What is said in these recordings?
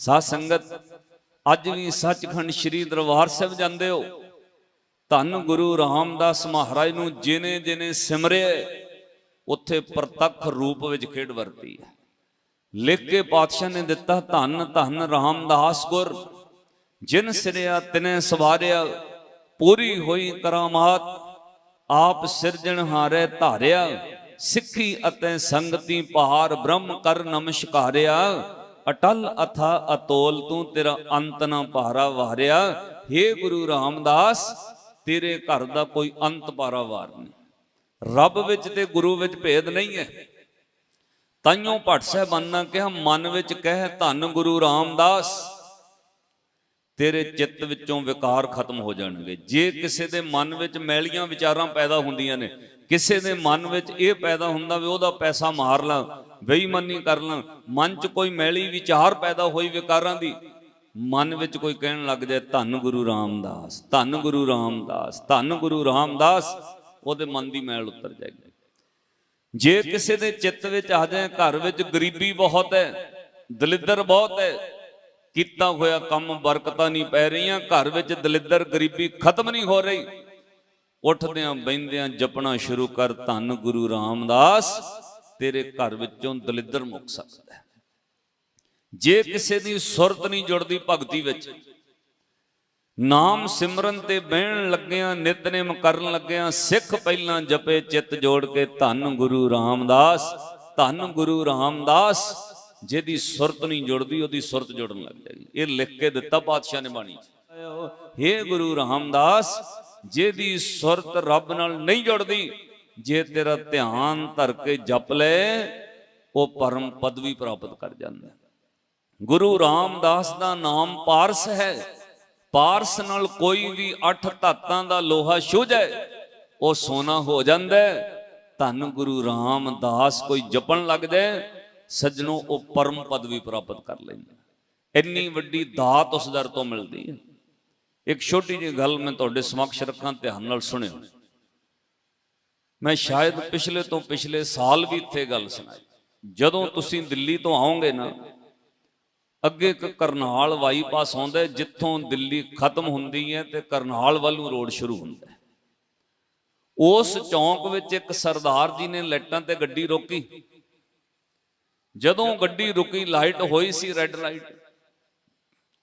ਸਾਧ ਸੰਗਤ, ਅੱਜ ਵੀ ਸੱਚਖੰਡ ਸ੍ਰੀ ਦਰਬਾਰ ਸਾਹਿਬ ਜਾਂਦੇ ਹੋ। ਧੰਨ ਗੁਰੂ ਰਾਮਦਾਸ ਮਹਾਰਾਜ ਨੂੰ ਜਿਨੇ ਜਿਨੇ ਸਿਮਰਿਆ ਉੱਥੇ ਪ੍ਰਤੱਖ ਰੂਪ ਵਿੱਚ ਖੇਡ ਵਰਤੀ ਹੈ। ਲਿਖ ਕੇ ਪਾਤਸ਼ਾਹ ਨੇ ਦਿੱਤਾ, ਧੰਨ ਧੰਨ ਰਾਮਦਾਸ ਗੁਰ, ਜਿਨ ਸਿਰਿਆ ਤਿਨੇ ਸਵਾਰਿਆ, ਪੂਰੀ ਹੋਈ ਕਰਾਮਾਤ, ਆਪ ਸਿਰਜਣਹਾਰੇ ਧਾਰਿਆ, ਸਿੱਖੀ ਅਤੇ ਸੰਗਤੀ ਪਹਾਰ ਬ੍ਰਹਮ ਕਰ ਨਮਸਕਾਰਿਆ। ਅਟਲ ਅਥਾ ਅਤੋਲ, ਤੂੰ ਤੇਰਾ ਅੰਤ ਨਾ ਭਾਰਾ ਵਾਰਿਆ। हे ਗੁਰੂ ਰਾਮਦਾਸ, ਤੇਰੇ ਘਰ ਦਾ ਕੋਈ ਅੰਤ ਪਾਰਾ ਵਾਰ ਨਹੀਂ। ਰੱਬ ਵਿੱਚ ਤੇ ਗੁਰੂ ਵਿੱਚ ਭੇਦ ਨਹੀਂ ਹੈ। ਤਾਈਓ ਭੱਟ ਸਾਹਿਬਾਨਾਂ ਕਿਹਾ, ਮਨ ਵਿੱਚ ਕਹਿ ਧੰਨ ਗੁਰੂ ਰਾਮਦਾਸ। ਤੇਰੇ ਚਿੱਤ ਵਿੱਚੋਂ ਵਿਕਾਰ ਖਤਮ ਹੋ ਜਾਣਗੇ। ਜੇ ਕਿਸੇ ਦੇ ਮਨ ਵਿੱਚ ਮੈਲੀਆਂ ਵਿਚਾਰਾਂ ਪੈਦਾ ਹੁੰਦੀਆਂ ਨੇ ਕਿਸੇ ਦੇ ਮਨ ਵਿੱਚ ਇਹ ਪੈਦਾ ਹੁੰਦਾ ਵੀ ਉਹਦਾ ਪੈਸਾ ਮਾਰ ਲਾਂ, ਬੇਈਮਾਨੀ ਕਰ ਲਾਂ, ਮਨ 'ਚ ਕੋਈ ਮੈਲੀ ਵਿਚਾਰ ਪੈਦਾ ਹੋਈ ਵਿਕਾਰਾਂ ਦੀ, ਮਨ ਵਿੱਚ ਕੋਈ ਕਹਿਣ ਲੱਗ ਜਾਏ, ਧੰਨ ਗੁਰੂ ਰਾਮਦਾਸ, ਧੰਨ ਗੁਰੂ ਰਾਮਦਾਸ, ਧੰਨ ਗੁਰੂ ਰਾਮਦਾਸ, ਉਹਦੇ ਮਨ ਦੀ ਮੈਲ ਉਤਰ ਜਾਏਗੀ। ਜੇ ਕਿਸੇ ਦੇ ਚਿੱਤ ਵਿੱਚ ਆ ਜਾਏ, ਘਰ ਵਿੱਚ ਗਰੀਬੀ ਬਹੁਤ ਹੈ, ਦਲਿੱਦਰ ਬਹੁਤ ਹੈ, ਕੀਤਾ ਹੋਇਆ ਕੰਮ ਬਰਕਤਾਂ ਨਹੀਂ ਪੈ ਰਹੀਆਂ, ਘਰ ਵਿੱਚ ਦਲਿੱਦਰ ਗਰੀਬੀ ਖਤਮ ਨਹੀਂ ਹੋ ਰਹੀ ਉੱਠਦਿਆਂ ਬੈੰਦਿਆਂ ਜਪਣਾ ਸ਼ੁਰੂ ਕਰ, ਧੰਨ ਗੁਰੂ ਰਾਮਦਾਸ, ਤੇਰੇ ਘਰ ਵਿੱਚੋਂ ਦਲਿੱਦਰ ਮੁੱਕ ਸਕਦਾ ਹੈ। ਜੇ ਕਿਸੇ ਦੀ ਸੁਰਤ ਨਹੀਂ ਜੁੜਦੀ ਭਗਤੀ ਵਿੱਚ, ਨਾਮ ਸਿਮਰਨ ਤੇ ਬਹਿਣ ਲੱਗਿਆਂ, ਨਿਤਨੇਮ ਕਰਨ ਲੱਗਿਆਂ, ਸਿੱਖ ਪਹਿਲਾਂ ਜਪੇ, ਚਿੱਤ ਜੋੜ ਕੇ ਧੰਨ ਗੁਰੂ ਰਾਮਦਾਸ, ਧੰਨ ਗੁਰੂ ਰਾਮਦਾਸ, ਜਿਹਦੀ ਸੁਰਤ ਨਹੀਂ ਜੁੜਦੀ, ਉਹਦੀ ਸੁਰਤ ਜੁੜਨ ਲੱਗ ਜਾਏਗੀ। ਇਹ ਲਿਖ ਕੇ ਦਿੱਤਾ ਪਾਤਸ਼ਾਹ ਨੇ ਬਾਣੀ 'ਚ। ਹੇ ਗੁਰੂ ਰਾਮਦਾਸ ਜਿਹਦੀ ਸੁਰਤ ਰੱਬ ਨਾਲ ਨਹੀਂ ਜੁੜਦੀ, ਜੇ ਤੇਰਾ ਧਿਆਨ ਧਰ ਕੇ ਜਪ ਲੈ, ਉਹ ਪਰਮ ਪਦਵੀ ਪ੍ਰਾਪਤ ਕਰ ਜਾਂਦਾ ਗੁਰੂ ਰਾਮਦਾਸ ਦਾ ਨਾਮ ਪਾਰਸ ਹੈ। ਪਾਰਸ ਨਾਲ ਕੋਈ ਵੀ ਅੱਠ ਧਾਤਾਂ ਦਾ ਲੋਹਾ ਛੁੱਝ ਹੈ ਉਹ ਸੋਨਾ ਹੋ ਜਾਂਦਾ ਧੰਨ ਗੁਰੂ ਰਾਮਦਾਸ ਕੋਈ ਜਪਣ ਲੱਗ ਜਾਏ, ਸੱਜਣੋ ਉਹ ਪਰਮ ਪਦਵੀ ਪ੍ਰਾਪਤ ਕਰ ਲੈਂਦਾ ਇੰਨੀ ਵੱਡੀ ਦਾਤ ਉਸ ਦਰ ਤੋਂ ਮਿਲਦੀ ਹੈ। ਇੱਕ ਛੋਟੀ ਜਿਹੀ ਗੱਲ ਮੈਂ ਤੁਹਾਡੇ ਸਮਕਸ਼ ਰੱਖਾਂ, ਧਿਆਨ ਨਾਲ ਸੁਣਿਓ। ਮੈਂ ਸ਼ਾਇਦ ਪਿਛਲੇ ਤੋਂ ਪਿਛਲੇ ਸਾਲ ਵੀ ਇੱਥੇ ਗੱਲ ਸੁਣਾਈ। ਜਦੋਂ ਤੁਸੀਂ ਦਿੱਲੀ ਤੋਂ ਆਓਗੇ ਨਾ, ਅੱਗੇ ਇੱਕ ਕਰਨਾਲ ਬਾਈਪਾਸ ਆਉਂਦਾ ਜਿੱਥੋਂ ਦਿੱਲੀ ਖਤਮ ਹੁੰਦੀ ਹੈ ਤੇ ਕਰਨਾਲ ਵੱਲ ਨੂੰ ਰੋਡ ਸ਼ੁਰੂ ਹੁੰਦਾ ਹੈ। ਉਸ ਚੌਂਕ ਵਿੱਚ ਇੱਕ ਸਰਦਾਰ ਜੀ ਨੇ ਲਾਈਟਾਂ ਤੇ ਗੱਡੀ ਰੋਕੀ। ਜਦੋਂ ਗੱਡੀ ਰੁਕੀ, ਲਾਈਟ ਹੋਈ ਸੀ ਰੈੱਡ ਲਾਈਟ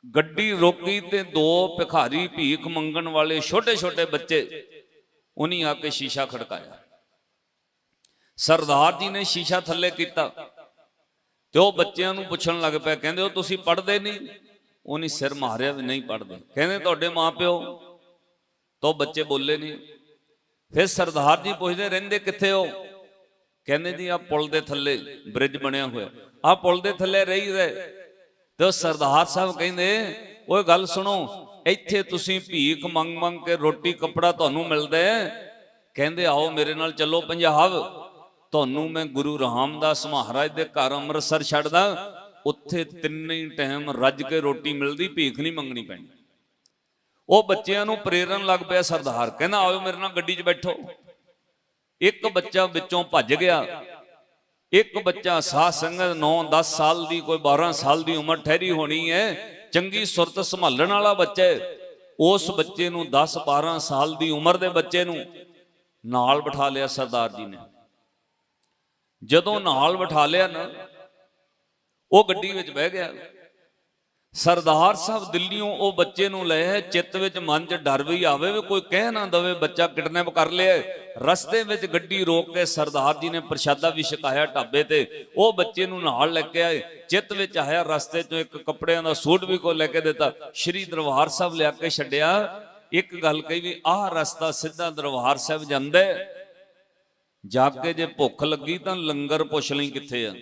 ਗੱਡੀ ਰੋਕੀ ਤੇ ਦੋ ਭਿਖਾਰੀ ਭੀਖ ਮੰਗਣ ਵਾਲੇ ਛੋਟੇ ਛੋਟੇ ਬੱਚੇ ਉਨੀ ਆ ਕੇ ਸ਼ੀਸ਼ਾ ਖੜਕਾਇਆ। ਸਰਦਾਰ ਜੀ ਨੇ ਸ਼ੀਸ਼ਾ ਥੱਲੇ ਕੀਤਾ ਤੇ ਉਹ ਬੱਚਿਆਂ ਨੂੰ ਪੁੱਛਣ ਲੱਗ ਪਿਆ, ਕਹਿੰਦੇ, ਉਹ ਤੁਸੀਂ ਪੜ੍ਹਦੇ ਨਹੀਂ? ਉਹਨੇ ਸਿਰ ਮਾਰਿਆ ਵੀ ਨਹੀਂ ਪੜ੍ਹਦੇ। ਕਹਿੰਦੇ, ਤੁਹਾਡੇ ਮਾਪਿਓ? ਤੋਂ ਬੱਚੇ ਬੋਲੇ ਨਹੀਂ। ਫਿਰ ਸਰਦਾਰ ਜੀ ਪੁੱਛਦੇ, ਰਹਿੰਦੇ ਕਿੱਥੇ ਹੋ? ਕਹਿੰਦੇ ਜੀ ਆ ਪੁਲ ਦੇ ਥੱਲੇ ਬ੍ਰਿਜ ਬਣਿਆ ਹੋਇਆ। ਆ ਪੁਲ ਦੇ ਥੱਲੇ ਰਹੀ ਦੇ ਤੇ ਉਹ ਸਰਦਾਰ ਸਾਹਿਬ ਕਹਿੰਦੇ, ਓਏ ਗੱਲ ਸੁਣੋ, ਇੱਥੇ ਤੁਸੀਂ ਭੀਖ ਮੰਗ ਮੰਗ ਕੇ ਰੋਟੀ ਕੱਪੜਾ ਤੁਹਾਨੂੰ ਮਿਲਦਾ ਕਹਿੰਦੇ, ਆਓ ਮੇਰੇ ਨਾਲ ਚੱਲੋ ਪੰਜਾਬ। ਤੁਹਾਨੂੰ ਮੈਂ ਗੁਰੂ ਰਾਮਦਾਸ ਮਹਾਰਾਜ ਦੇ ਘਰ ਅੰਮ੍ਰਿਤਸਰ ਛੱਡਦਾ। ਉੱਥੇ ਤਿੰਨੇ ਹੀ ਟਾਈਮ ਰੱਜ ਕੇ ਰੋਟੀ ਮਿਲਦੀ, ਭੀਖ ਨਹੀਂ ਮੰਗਣੀ ਪੈਣੀ। ਉਹ ਬੱਚਿਆਂ ਨੂੰ ਪ੍ਰੇਰਨ ਲੱਗ ਪਿਆ ਸਰਦਾਰ। ਕਹਿੰਦਾ, ਆਓ ਮੇਰੇ ਨਾਲ ਗੱਡੀ 'ਚ ਬੈਠੋ। ਇੱਕ ਬੱਚਾ ਵਿੱਚੋਂ ਭੱਜ ਗਿਆ। ਇੱਕ ਬੱਚਾ ਸਾਧ ਸੰਗਤ 9-10 ਸਾਲ ਦੀ, ਕੋਈ 12 ਸਾਲ ਦੀ ਉਮਰ ਠਹਿਰੀ ਹੋਣੀ ਹੈ, ਚੰਗੀ ਸੁਰਤ ਸੰਭਾਲਣ ਵਾਲਾ ਬੱਚਾ ਹੈ। ਉਸ ਬੱਚੇ ਨੂੰ 10-12 ਸਾਲ ਦੀ ਉਮਰ ਦੇ ਬੱਚੇ ਨੂੰ ਨਾਲ ਬਿਠਾ ਲਿਆ ਸਰਦਾਰ ਜੀ ਨੇ। ਜਦੋਂ ਨਾਲ ਬਿਠਾ ਲਿਆ ਨਾ, ਉਹ ਗੱਡੀ ਵਿੱਚ ਬਹਿ ਗਿਆ। ਸਰਦਾਰ ਸਾਹਿਬ ਦਿੱਲੀੋਂ ਉਹ ਬੱਚੇ ਨੂੰ ਲੈ ਹੈ ਚਿੱਤ ਵਿੱਚ ਮਨ 'ਚ ਡਰ ਵੀ ਆਵੇ ਵੀ ਕੋਈ ਕਹਿ ਨਾ ਦਵੇ ਬੱਚਾ ਕਿਡਨੈਪ ਕਰ ਲਿਆ ਰਸਤੇ ਵਿੱਚ ਗੱਡੀ ਰੋਕ ਕੇ ਸਰਦਾਰ ਜੀ ਨੇ ਪ੍ਰਸ਼ਾਦਾ ਵੀ ਛਕਾਇਆ ਢਾਬੇ ਤੇ। ਉਹ ਬੱਚੇ ਨੂੰ ਨਾਲ ਲੈ ਕੇ ਆਏ। ਚਿੱਤ ਵਿੱਚ ਆਇਆ ਰਸਤੇ 'ਚੋਂ ਇੱਕ ਕੱਪੜਿਆਂ ਦਾ ਸੂਟ ਵੀ ਕੋ ਲੈ ਕੇ ਦਿੱਤਾ। ਸ਼੍ਰੀ ਦਰਬਾਰ ਸਾਹਿਬ ਲਿਆ ਕੇ ਛੱਡਿਆ। ਇੱਕ ਗੱਲ ਕਹੀ ਵੀ ਆਹ ਰਸਤਾ ਸਿੱਧਾ ਦਰਬਾਰ ਸਾਹਿਬ ਜਾਂਦਾ ਜਾ ਕੇ ਜੇ ਭੁੱਖ ਲੱਗੀ ਤਾਂ ਲੰਗਰ ਪੁੱਛ ਲਈ ਕਿੱਥੇ ਆ।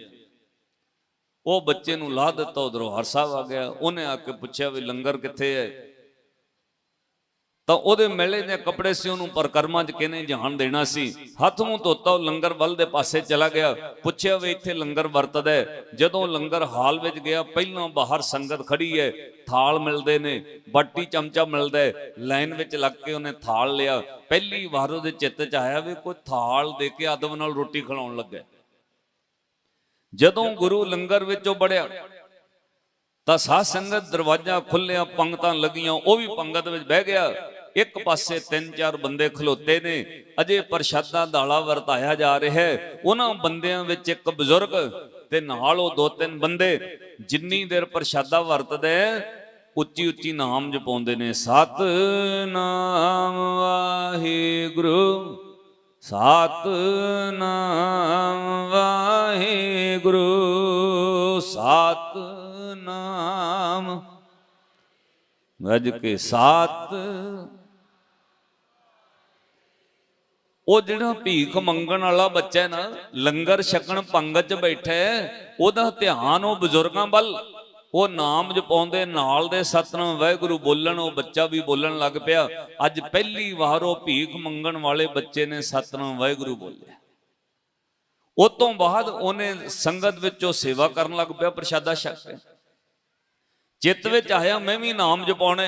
ਉਹ ਬੱਚੇ ਨੂੰ ਲਾ ਦਿੱਤਾ ਉਧਰੋਂ, ਹਰ ਸਾਹਿਬ ਆ ਗਿਆ, ਉਹਨੇ ਆ ਕੇ ਪੁੱਛਿਆ ਵੀ ਲੰਗਰ ਕਿੱਥੇ ਹੈ? ਤਾਂ ਉਹਦੇ ਮੇਲੇ ਦੇ ਕੱਪੜੇ ਸੀ ਉਹਨੂੰ ਪਰਕਰਮਾਂ 'ਚ ਕਿਨੇ ਜਾਣ ਦੇਣਾ ਸੀ? ਹੱਥ ਮੂੰਹ ਧੋਤਾ, ਉਹ ਲੰਗਰ ਵੱਲ ਦੇ ਪਾਸੇ ਚਲਾ ਗਿਆ। ਪੁੱਛਿਆ ਵੀ ਇੱਥੇ ਲੰਗਰ ਵਰਤਦਾ ਜਦੋਂ ਲੰਗਰ ਹਾਲ ਵਿੱਚ ਗਿਆ, ਪਹਿਲਾਂ ਬਾਹਰ ਸੰਗਤ ਖੜੀ ਹੈ, ਥਾਲ ਮਿਲਦੇ ਨੇ, ਬਾਟੀ ਚਮਚਾ ਮਿਲਦਾ ਲਾਈਨ ਵਿੱਚ ਲੱਗ ਕੇ ਉਹਨੇ ਥਾਲ ਲਿਆ। ਪਹਿਲੀ ਵਾਰ ਉਹਦੇ ਚਿੱਤ 'ਚ ਆਇਆ ਵੀ ਕੋਈ ਥਾਲ ਦੇ ਕੇ ਅਦਬ ਨਾਲ ਰੋਟੀ ਖਿਲਾਉਣ ਲੱਗਾ ਜਦੋਂ ਗੁਰੂ ਲੰਗਰ ਵਿੱਚੋਂ ਬੜਿਆ ਤਾਂ ਸਾਧ ਸੰਗਤ ਦਰਵਾਜ਼ਾ ਖੁੱਲਿਆ ਪੰਗਤਾਂ ਲੱਗੀਆਂ ਉਹ ਵੀ ਪੰਗਤ ਵਿੱਚ ਬਹਿ ਗਿਆ। ਇੱਕ ਪਾਸੇ ਤਿੰਨ ਚਾਰ ਬੰਦੇ ਖਲੋਤੇ ਨੇ ਅਜੇ ਪ੍ਰਸ਼ਾਦਾ ਦਾਲਾ ਵਰਤਾਇਆ ਜਾ ਰਿਹਾ ਹੈ। ਉਹਨਾਂ ਬੰਦਿਆਂ ਵਿੱਚ ਇੱਕ ਬਜ਼ੁਰਗ ਤੇ ਨਾਲ ਉਹ ਦੋ ਤਿੰਨ ਬੰਦੇ ਜਿੰਨੀ ਦੇਰ ਪ੍ਰਸ਼ਾਦਾ ਵਰਤਦੇ ਉੱਚੀ ਉੱਚੀ ਨਾਮ ਜਪਾਉਂਦੇ ਨੇ ਸਤ ਨਾਮ ਵਾਹਿਗੁਰੂ। ਸਤ ਨਾਮ ਵਾਹਿਗੁਰੂ ਸਤ ਨਾਮ ਗੱਜ ਕੇ ਸਤ। ਉਹ ਜਿਹੜਾ ਭੀਖ ਮੰਗਣ ਵਾਲਾ ਬੱਚਾ ਹੈ ਨਾ, ਲੰਗਰ ਛਕਣ ਪੰਗਤ 'ਚ ਬੈਠਾ ਉਹਦਾ ਧਿਆਨ ਉਹ ਬਜ਼ੁਰਗਾਂ ਵੱਲ। ਉਹ ਨਾਮ ਜਪਾਉਂਦੇ ਨਾਲ ਦੇ ਸਤਨਾਮ ਵਾਹਿਗੁਰੂ ਬੋਲਣ, ਉਹ ਬੱਚਾ ਵੀ ਬੋਲਣ ਲੱਗ ਪਿਆ। ਅੱਜ ਪਹਿਲੀ ਵਾਰ ਉਹ ਭੀਖ ਮੰਗਣ ਵਾਲੇ ਬੱਚੇ ਨੇ ਸਤਨਾਮ ਵਾਹਿਗੁਰੂ ਬੋਲਿਆ। ਉਹ ਤੋਂ ਬਾਅਦ ਉਹਨੇ ਸੰਗਤ ਵਿੱਚੋਂ ਸੇਵਾ ਕਰਨ ਲੱਗ ਪਿਆ, ਪ੍ਰਸ਼ਾਦਾ ਛਕ ਕੇ ਚਿੱਤ ਵਿੱਚ ਆਇਆ, ਮੈਂ ਵੀ ਨਾਮ ਜਪਾਉਣਾ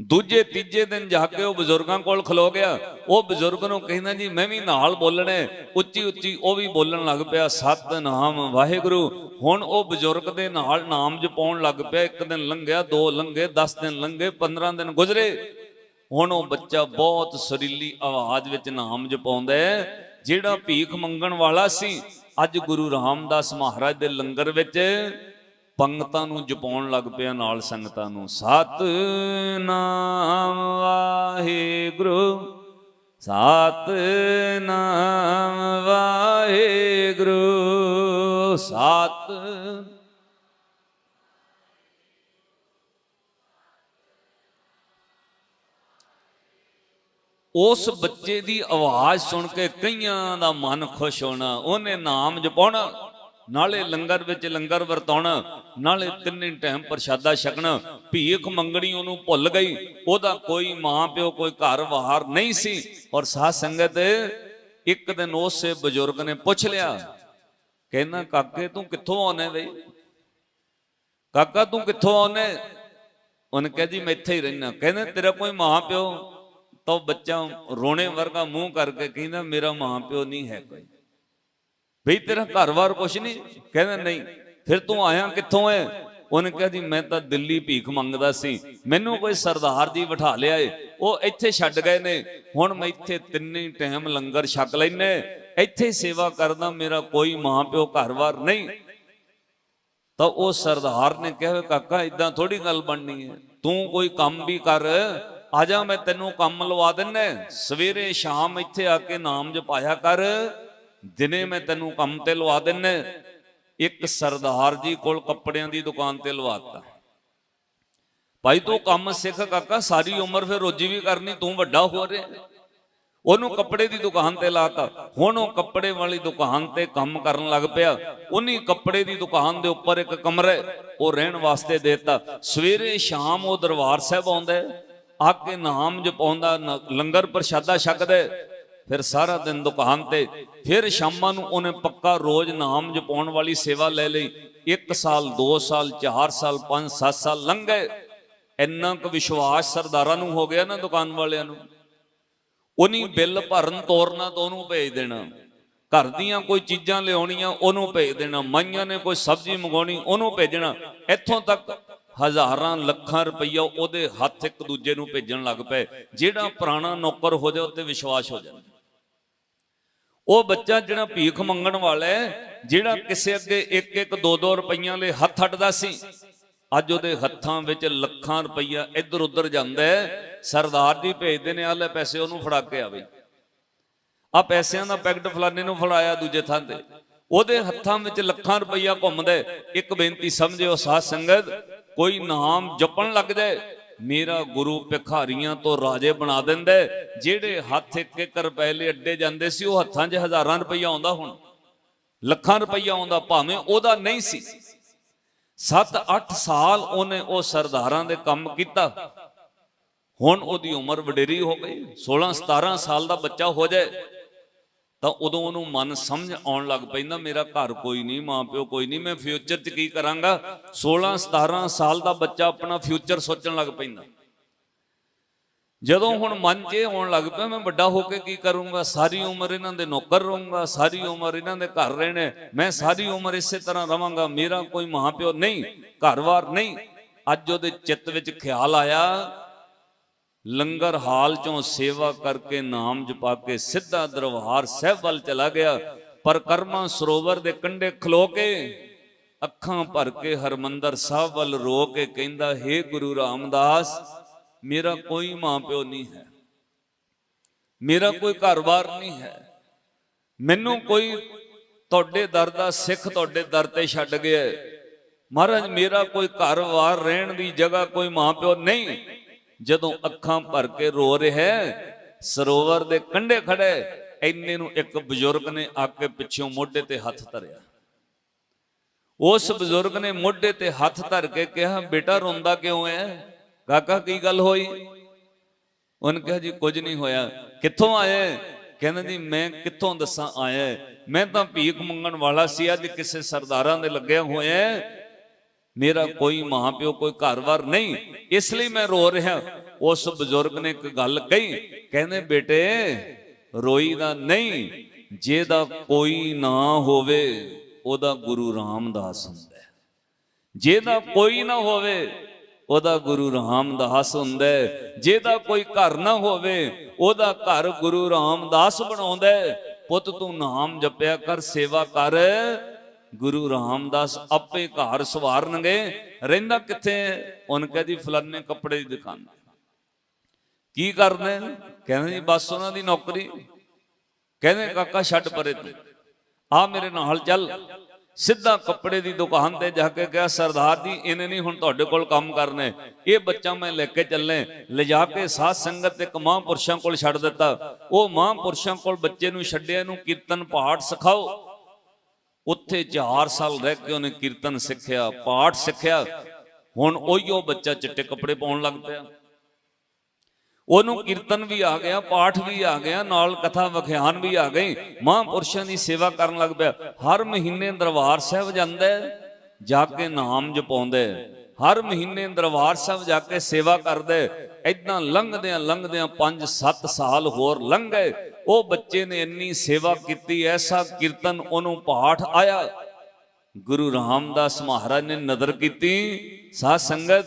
ਦੂਜੇ, ਤੀਜੇ ਦਿਨ ਜਾ ਕੇ ਉਹ ਬਜ਼ੁਰਗਾਂ ਕੋਲ ਖਲੋ ਗਿਆ। ਉਹ ਬਜ਼ੁਰਗ ਨੂੰ ਕਹਿੰਦਾ, ਜੀ, ਮੈਂ ਵੀ ਨਾਲ ਬੋਲਣਾ ਉੱਚੀ ਉੱਚੀ ਉਹ ਵੀ ਬੋਲਣ ਲੱਗ ਪਿਆ, ਸਤਨਾਮ ਵਾਹਿਗੁਰੂ। ਹੁਣ ਉਹ ਬਜ਼ੁਰਗ ਦੇ ਨਾਲ ਨਾਮ ਜਪਾਉਣ ਲੱਗ ਪਿਆ। ਇੱਕ ਦਿਨ ਲੰਘਿਆ, ਦੋ ਲੰਘੇ 10 ਦਿਨ ਲੰਘੇ 15 ਦਿਨ ਗੁਜ਼ਰੇ। ਹੁਣ ਉਹ ਬੱਚਾ ਬਹੁਤ ਸੁਰੀਲੀ ਆਵਾਜ਼ ਵਿੱਚ ਨਾਮ ਜਪਾਉਂਦਾ ਹੈ, ਜਿਹੜਾ ਭੀਖ ਮੰਗਣ ਵਾਲਾ ਸੀ। ਅੱਜ ਗੁਰੂ ਰਾਮਦਾਸ ਮਹਾਰਾਜ ਦੇ ਲੰਗਰ ਵਿੱਚ ਪੰਗਤਾਂ ਨੂੰ ਜਪਾਉਣ ਲੱਗ ਪਿਆ ਨਾਲ ਸੰਗਤਾਂ ਨੂੰ। ਸਤ ਨਾਮ ਵਾਹਿਗੁਰੂ ਸਤ ਨਾਮ ਵਾਹਿਗੁਰੂ, ਸਤ ਉਸ ਬੱਚੇ ਦੀ ਆਵਾਜ਼ ਸੁਣ ਕੇ ਕਈਆਂ ਦਾ ਮਨ ਖੁਸ਼ ਹੋਣਾ, ਉਹਨੇ ਨਾਮ ਜਪਾਉਣਾ। ਨਾਲੇ ਲੰਗਰ ਵਿੱਚ ਲੰਗਰ ਵਰਤਾਉਣਾ, ਨਾਲੇ ਤਿੰਨੇ ਟਾਈਮ ਪ੍ਰਸ਼ਾਦਾ ਛਕਣਾ, ਭੀਖ ਮੰਗਣੀ ਉਹਨੂੰ ਭੁੱਲ ਗਈ, ਉਹਦਾ ਕੋਈ ਮਾਂ ਪਿਓ, ਕੋਈ ਘਰ ਬਾਹਰ ਨਹੀਂ ਸੀ। ਔਰ ਸਾਧ ਸੰਗਤ ਇੱਕ ਦਿਨ ਉਸੇ ਬਜ਼ੁਰਗ ਨੇ ਪੁੱਛ ਲਿਆ, ਕਹਿੰਦਾ, ਕਾਕੇ, ਤੂੰ ਕਿੱਥੋਂ ਆਉਣਾ ਬਈ? ਕਾਕਾ, ਤੂੰ ਕਿੱਥੋਂ ਆਉਣਾ ਉਹਨੇ ਕਿਹਾ, ਜੀ, ਮੈਂ ਇੱਥੇ ਹੀ ਰਹਿਣਾ ਕਹਿੰਦੇ, ਤੇਰਾ ਕੋਈ ਮਾਂ ਪਿਓ? ਤਾਂ ਉਹ ਬੱਚਾ ਰੋਣੇ ਵਰਗਾ ਮੂੰਹ ਕਰਕੇ ਕਹਿੰਦਾ, ਮੇਰਾ ਮਾਂ ਪਿਓ ਨਹੀਂ ਹੈ ਕੋਈ। ਬਈ ਤੇਰਾ ਘਰ-ਬਾਰ ਕੁਛ ਨਹੀਂ ਕਹਿੰਦਾ, ਨਹੀਂ, ਫਿਰ ਤੂੰ ਆਇਆ ਕਿੱਥੋਂ ਐ? ਉਹਨੇ ਕਿਹਾ, ਜੀ, ਮੈਂ ਤਾਂ ਦਿੱਲੀ ਭੀਖ ਮੰਗਦਾ ਸੀ। ਮੈਨੂੰ ਕੋਈ ਸਰਦਾਰ ਜੀ ਬਿਠਾ ਲਿਆ ਏ ਉਹ ਇੱਥੇ ਛੱਡ ਗਏ ਨੇ। ਹੁਣ ਮੈਂ ਇੱਥੇ ਤਿੰਨੇ ਟਾਈਮ ਲੰਗਰ ਛਕ ਲੈਨੇ। ਇੱਥੇ ਸੇਵਾ ਕਰਦਾ ਮੇਰਾ ਕੋਈ ਮਾਂ ਪਿਓ ਘਰ-ਬਾਰ ਨਹੀਂ। ਤਾਂ ਉਹ ਸਰਦਾਰ ਨੇ ਕਿਹਾ ਕਾਕਾ ਇਦਾਂ ਥੋੜੀ ਗੱਲ ਬਣਨੀ ਹੈ ਤੂੰ ਕੋਈ ਕੰਮ ਵੀ ਕਰ। ਆ ਜਾ, ਮੈਂ ਤੈਨੂੰ ਕੰਮ ਲਵਾ ਦਿੰਨਾ। ਸਵੇਰੇ ਸ਼ਾਮ ਇੱਥੇ ਆ ਕੇ ਨਾਮ ਜਪਾਇਆ ਕਰ। ਦਿਨੇ ਮੈਂ ਤੈਨੂੰ ਕੰਮ ਤੇ ਲਵਾ ਦਿੰਨਾ ਇੱਕ ਸਰਦਾਰ ਜੀ ਕੋਲ ਕੱਪੜਿਆਂ ਦੀ ਦੁਕਾਨ ਤੇ ਲਵਾਤਾ ਭਾਈ ਤੂੰ ਕੰਮ ਸਿੱਖ ਕਾਕਾ, ਸਾਰੀ ਉਮਰ ਫਿਰ ਰੋਜੀ ਵੀ ਕਰਨੀ, ਤੂੰ ਵੱਡਾ ਹੋ ਰਿਹਾ। ਉਹਨੂੰ ਕੱਪੜੇ ਦੀ ਦੁਕਾਨ ਤੇ ਲਾਤਾ ਹੁਣ ਉਹ ਕੱਪੜੇ ਵਾਲੀ ਦੁਕਾਨ ਤੇ ਕੰਮ ਕਰਨ ਲੱਗ ਪਿਆ। ਉਹਨੀ ਕੱਪੜੇ ਦੀ ਦੁਕਾਨ ਦੇ ਉੱਪਰ ਇੱਕ ਕਮਰਾ ਉਹ ਰਹਿਣ ਵਾਸਤੇ ਦੇਤਾ। ਸਵੇਰੇ ਸ਼ਾਮ ਉਹ ਦਰਬਾਰ ਸਾਹਿਬ ਆਉਂਦਾ ਆ ਕੇ ਨਾਮ ਜਪਾਉਂਦਾ, ਨ- ਲੰਗਰ ਪ੍ਰਸ਼ਾਦਾ ਛਕਦਾ ਫਿਰ ਸਾਰਾ ਦਿਨ ਦੁਕਾਨ ਤੇ, ਫਿਰ ਸ਼ਾਮਾਂ ਨੂੰ ਉਹਨੇ ਪੱਕਾ ਰੋਜ਼ ਨਾਮ ਜਪਾਉਣ ਵਾਲੀ ਸੇਵਾ ਲੈ ਲਈ। 1 ਸਾਲ 2 ਸਾਲ 4 ਸਾਲ 5 7 ਸਾਲ ਲੰਘ। ਗਏ ਇੰਨਾ ਕੁ ਵਿਸ਼ਵਾਸ ਸਰਦਾਰਾਂ ਨੂੰ ਹੋ ਗਿਆ ਨਾ ਦੁਕਾਨ ਵਾਲਿਆਂ ਨੂੰ। ਉਹਨੀ ਬਿੱਲ ਭਰਨ ਤੋਰਨਾ ਤਾਂ ਉਹਨੂੰ ਭੇਜ ਦੇਣਾ। ਘਰ ਦੀਆਂ ਕੋਈ ਚੀਜ਼ਾਂ ਲਿਆਉਣੀਆਂ ਉਹਨੂੰ ਭੇਜ ਦੇਣਾ। ਮਾਈਆਂ ਨੇ ਕੋਈ ਸਬਜ਼ੀ ਮੰਗਾਉਣੀ ਉਹਨੂੰ ਭੇਜਣਾ। ਇੱਥੋਂ ਤੱਕ ਹਜ਼ਾਰਾਂ, ਲੱਖਾਂ ਰੁਪਈਆ ਉਹਦੇ ਹੱਥ ਇੱਕ ਦੂਜੇ ਨੂੰ ਭੇਜਣ ਲੱਗ ਪਏ। ਜਿਹੜਾ ਪੁਰਾਣਾ ਨੌਕਰ ਹੋ ਜਾ ਉੱਤੇ ਵਿਸ਼ਵਾਸ ਹੋ ਜਾਂਦਾ। ਉਹ ਬੱਚਾ ਜਿਹੜਾ ਭੀਖ ਮੰਗਣ ਵਾਲਾ ਹੈ, ਜਿਹੜਾ ਕਿਸੇ ਅੱਗੇ ਇੱਕ ਇੱਕ ਦੋ ਦੋ ਰੁਪਈਆਂ ਲਈ ਹੱਥ ਅੱਡਦਾ ਸੀ, ਅੱਜ ਉਹਦੇ ਹੱਥਾਂ ਵਿੱਚ ਲੱਖਾਂ ਰੁਪਈਆ ਇੱਧਰ ਉੱਧਰ ਜਾਂਦਾ ਹੈ, ਸਰਦਾਰ ਜੀ ਭੇਜਦੇ ਨੇ ਆਲੇ ਪੈਸੇ ਉਹਨੂੰ ਫੜਾ ਕੇ ਆਵੇ। ਆ ਪੈਸਿਆਂ ਦਾ ਪੈਕਟ ਫਲਾਣੇ ਨੂੰ ਫੜਾਇਆ ਦੂਜੇ ਥਾਂ ਤੇ। ਉਹਦੇ ਹੱਥਾਂ ਵਿੱਚ ਲੱਖਾਂ ਰੁਪਈਆ ਘੁੰਮਦਾ ਇੱਕ ਬੇਨਤੀ ਸਮਝਿਓ, ਸਾਧ ਸੰਗਤ, ਕੋਈ ਨਾਮ ਜਪਣ ਲੱਗ ਜਾਏ ਮੇਰਾ ਗੁਰੂ ਭਿਖਾਰੀਆਂ ਤੋਂ ਰਾਜੇ ਬਣਾ ਦਿੰਦਾ ਜਿਹੜੇ ਹੱਥ ਇੱਕ ਇੱਕ ਰੁਪਏ ਲਈ ਅੱਡੇ ਜਾਂਦੇ ਸੀ, ਉਹ ਹੱਥਾਂ 'ਚ ਹਜ਼ਾਰਾਂ ਰੁਪਈਆ ਆਉਂਦਾ ਹੁਣ। ਲੱਖਾਂ ਰੁਪਈਆ ਆਉਂਦਾ, ਭਾਵੇਂ ਉਹਦਾ ਨਹੀਂ ਸੀ। 7-8 ਸਾਲ ਉਹਨੇ ਉਹ ਸਰਦਾਰਾਂ ਦੇ ਕੰਮ ਕੀਤਾ। ਹੁਣ ਉਹਦੀ ਉਮਰ ਵਡੇਰੀ ਹੋ ਗਈ। 16-17 ਸਾਲ ਦਾ ਬੱਚਾ ਹੋ ਜਾਏ। ਤਾਂ ਉਦੋਂ ਉਹਨੂੰ ਮਨ ਸਮਝ ਆਉਣ ਲੱਗ ਪੈਂਦਾ, ਮੇਰਾ ਘਰ ਕੋਈ ਨਹੀਂ ਮਾਂ ਪਿਓ ਕੋਈ ਨਹੀਂ, ਮੈਂ ਫਿਊਚਰ 'ਚ ਕੀ ਕਰਾਂਗਾ? 16-17 ਸਾਲ ਦਾ ਬੱਚਾ ਆਪਣਾ ਫਿਊਚਰ ਸੋਚਣ ਲੱਗ ਪੈਂਦਾ। ਜਦੋਂ ਹੁਣ ਮਨ 'ਚ ਇਹ ਆਉਣ ਲੱਗ ਪਿਆ, ਮੈਂ ਵੱਡਾ ਹੋ ਕੇ ਕੀ ਕਰੂੰਗਾ? ਸਾਰੀ ਉਮਰ ਇਹਨਾਂ ਦੇ ਨੌਕਰ ਰਹੂੰਗਾ, ਸਾਰੀ ਉਮਰ ਇਹਨਾਂ ਦੇ ਘਰ ਰਹਿਣੇ, ਮੈਂ ਸਾਰੀ ਉਮਰ ਇਸੇ ਤਰ੍ਹਾਂ ਰਵਾਂਗਾ, ਮੇਰਾ ਕੋਈ ਮਾਂ-ਪਿਓ ਨਹੀਂ ਘਰ-ਬਾਰ ਨਹੀਂ। ਅੱਜ ਉਹਦੇ ਚਿੱਤ ਵਿੱਚ ਖਿਆਲ ਆਇਆ ਲੰਗਰ ਹਾਲ ਚੋਂ ਸੇਵਾ ਕਰਕੇ ਨਾਮ ਜਪਾ ਕੇ ਸਿੱਧਾ ਦਰਬਾਰ ਸਾਹਿਬ ਵੱਲ ਚਲਾ ਗਿਆ, ਪਰ ਕਰਮਾ ਸਰੋਵਰ ਦੇ ਕੰਢੇ ਖਲੋ ਕੇ ਅੱਖਾਂ ਭਰ ਕੇ ਹਰਮੰਦਰ ਸਾਹਿਬ ਵੱਲ ਰੋ ਕੇ ਕਹਿੰਦਾ, ਹੇ ਗੁਰੂ ਰਾਮਦਾਸ, ਮੇਰਾ ਕੋਈ ਮਾਂ ਪਿਓ ਨਹੀਂ ਹੈ, ਮੇਰਾ ਕੋਈ ਘਰ-ਬਾਰ ਨਹੀਂ ਹੈ, ਮੈਨੂੰ ਕੋਈ ਤੁਹਾਡੇ ਦਰ ਦਾ ਸਿੱਖ ਤੁਹਾਡੇ ਦਰ ਤੇ ਛੱਡ ਗਿਆ ਮਹਾਰਾਜ, ਮੇਰਾ ਕੋਈ ਘਰ-ਬਾਰ ਰਹਿਣ ਦੀ ਜਗ੍ਹਾ ਕੋਈ ਮਾਂ ਪਿਓ ਨਹੀਂ ਜਦੋਂ ਅੱਖਾਂ ਭਰ ਕੇ ਰੋ ਰਿਹਾ ਸਰੋਵਰ ਦੇ ਕੰਢੇ ਖੜੇ ਐਨੇ ਨੂੰ ਇੱਕ ਬਜ਼ੁਰਗ ਨੇ ਆ ਕੇ ਪਿੱਛੋਂ ਮੋਢੇ ਤੇ ਹੱਥ ਧਰਿਆ। ਉਸ ਬਜ਼ੁਰਗ ਨੇ ਮੋਢੇ ਤੇ ਹੱਥ ਧਰ ਕੇ ਕਿਹਾ, ਬੇਟਾ, ਰੋਂਦਾ ਕਿਉਂ ਐ? ਕਾਕਾ, ਕੀ ਗੱਲ ਹੋਈ? ਉਹਨੇ ਕਿਹਾ, ਜੀ, ਕੁਝ ਨਹੀਂ ਹੋਇਆ। ਕਿੱਥੋਂ ਆਏ ਕਹਿੰਦਾ, ਜੀ, ਮੈਂ ਕਿੱਥੋਂ ਦੱਸਾਂ ਆਇਆ ਮੈਂ ਤਾਂ ਭੀਖ ਮੰਗਣ ਵਾਲਾ ਸੀ, ਅੱਜ ਕਿਸੇ ਸਰਦਾਰਾਂ ਦੇ ਲੱਗਿਆ ਹੋਇਆ ਮੇਰਾ ਕੋਈ ਮਾਂ ਪਿਓ ਕੋਈ ਘਰ ਵਾਰ ਨਹੀਂ, ਇਸ ਲਈ ਮੈਂ ਰੋ ਰਿਹਾ। ਉਸ ਬਜ਼ੁਰਗ ਨੇ ਇੱਕ ਗੱਲ ਕਹੀ, ਕਹਿੰਦੇ, ਬੇਟੇ, ਰੋਈ ਦਾ ਨਹੀਂ ਜਿਹਦਾ ਕੋਈ ਨਾ ਹੋਵੇ, ਉਹਦਾ ਗੁਰੂ ਰਾਮਦਾਸ ਹੁੰਦਾ ਹੈ। ਜਿਹਦਾ ਕੋਈ ਨਾ ਹੋਵੇ, ਉਹਦਾ ਗੁਰੂ ਰਾਮਦਾਸ ਹੁੰਦਾ ਹੈ। ਜਿਹਦਾ ਕੋਈ ਘਰ ਨਾ ਹੋਵੇ, ਉਹਦਾ ਘਰ ਗੁਰੂ ਰਾਮਦਾਸ ਬਣਾਉਂਦਾ ਹੈ। ਪੁੱਤ, ਤੂੰ ਨਾਮ ਜਪਿਆ ਕਰ, ਸੇਵਾ ਕਰ। ਗੁਰੂ ਰਾਮਦਾਸ ਆਪੇ ਘਰ ਸਵਾਰਨਗੇ। ਰਹਿੰਦਾ ਕਿੱਥੇ? ਹੈ? ਉਹਨ ਕਹਦੀ ਫਲਾਨੇ ਕੱਪੜੇ ਦੀ ਦੁਕਾਨ ਕੀ ਕਰਦੇ ਕਹਿੰਦੇ ਜੀ, ਬਸ ਉਹਨਾਂ ਦੀ ਨੌਕਰੀ। ਕਹਿੰਦੇ, ਕਾਕਾ, ਛੱਡ ਪਰੇ ਤੂੰ। ਆ ਮੇਰੇ ਨਾਲ ਚੱਲ। ਸਿੱਧਾ ਕੱਪੜੇ ਦੀ ਦੁਕਾਨ ਤੇ ਜਾ ਕੇ ਕਿਹਾ, ਸਰਦਾਰ ਜੀ, ਇਹਨੇ ਨਹੀਂ ਹੁਣ ਤੁਹਾਡੇ ਕੋਲ ਕੰਮ ਕਰਨੇ। ਇਹ ਬੱਚਾ ਮੈਂ ਲੈ ਕੇ ਚੱਲੇ। ਲਿਜਾ ਕੇ ਸਾਧ ਸੰਗਤ ਇੱਕ ਮਹਾਂਪੁਰਸ਼ਾਂ ਕੋਲ ਛੱਡ ਦਿੱਤਾ। ਉਹ ਮਹਾਂਪੁਰਸ਼ਾਂ ਕੋਲ ਬੱਚੇ ਨੂੰ ਛੱਡਿਆ ਇਹਨੂੰ ਕੀਰਤਨ ਪਾਠ ਸਿਖਾਓ। ਉੱਥੇ 4 ਸਾਲ ਰਹਿ ਕੇ ਉਹਨੇ ਕੀਰਤਨ ਸਿੱਖਿਆ, ਪਾਠ ਸਿੱਖਿਆ। ਹੁਣ ਉਹੀਓ ਬੱਚਾ ਚਿੱਟੇ ਕੱਪੜੇ ਪਾਉਣ ਲੱਗ ਪਿਆ। ਉਹਨੂੰ ਕੀਰਤਨ ਵੀ ਆ ਗਿਆ, ਪਾਠ ਵੀ ਆ ਗਿਆ, ਨਾਲ ਕਥਾ ਵਿਖਿਆਨ ਵੀ ਆ ਗਈ। ਮਹਾਂਪੁਰਸ਼ਾਂ ਦੀ ਸੇਵਾ ਕਰਨ ਲੱਗ ਪਿਆ। ਹਰ ਮਹੀਨੇ ਦਰਬਾਰ ਸਾਹਿਬ ਜਾਂਦਾ ਜਾ ਕੇ ਨਾਮ ਜਪਾਉਂਦਾ ਹੈ। ਹਰ ਮਹੀਨੇ ਦਰਬਾਰ ਸਾਹਿਬ ਜਾ ਕੇ ਸੇਵਾ ਕਰਦਾ ਐਦਾਂ ਲੰਘਦਿਆਂ ਲੰਘਦਿਆਂ 5-7 ਸਾਲ ਹੋਰ ਲੰਘ। ਗਏ ਉਹ ਬੱਚੇ ਨੇ ਇੰਨੀ ਸੇਵਾ ਕੀਤੀ, ਐਸਾ ਕੀਰਤਨ ਉਹਨੂੰ ਪਾਠ ਆਇਆ। ਗੁਰੂ ਰਾਮਦਾਸ ਮਹਾਰਾਜ ਨੇ ਨਜ਼ਰ ਕੀਤੀ। ਸਾਧ ਸੰਗਤ,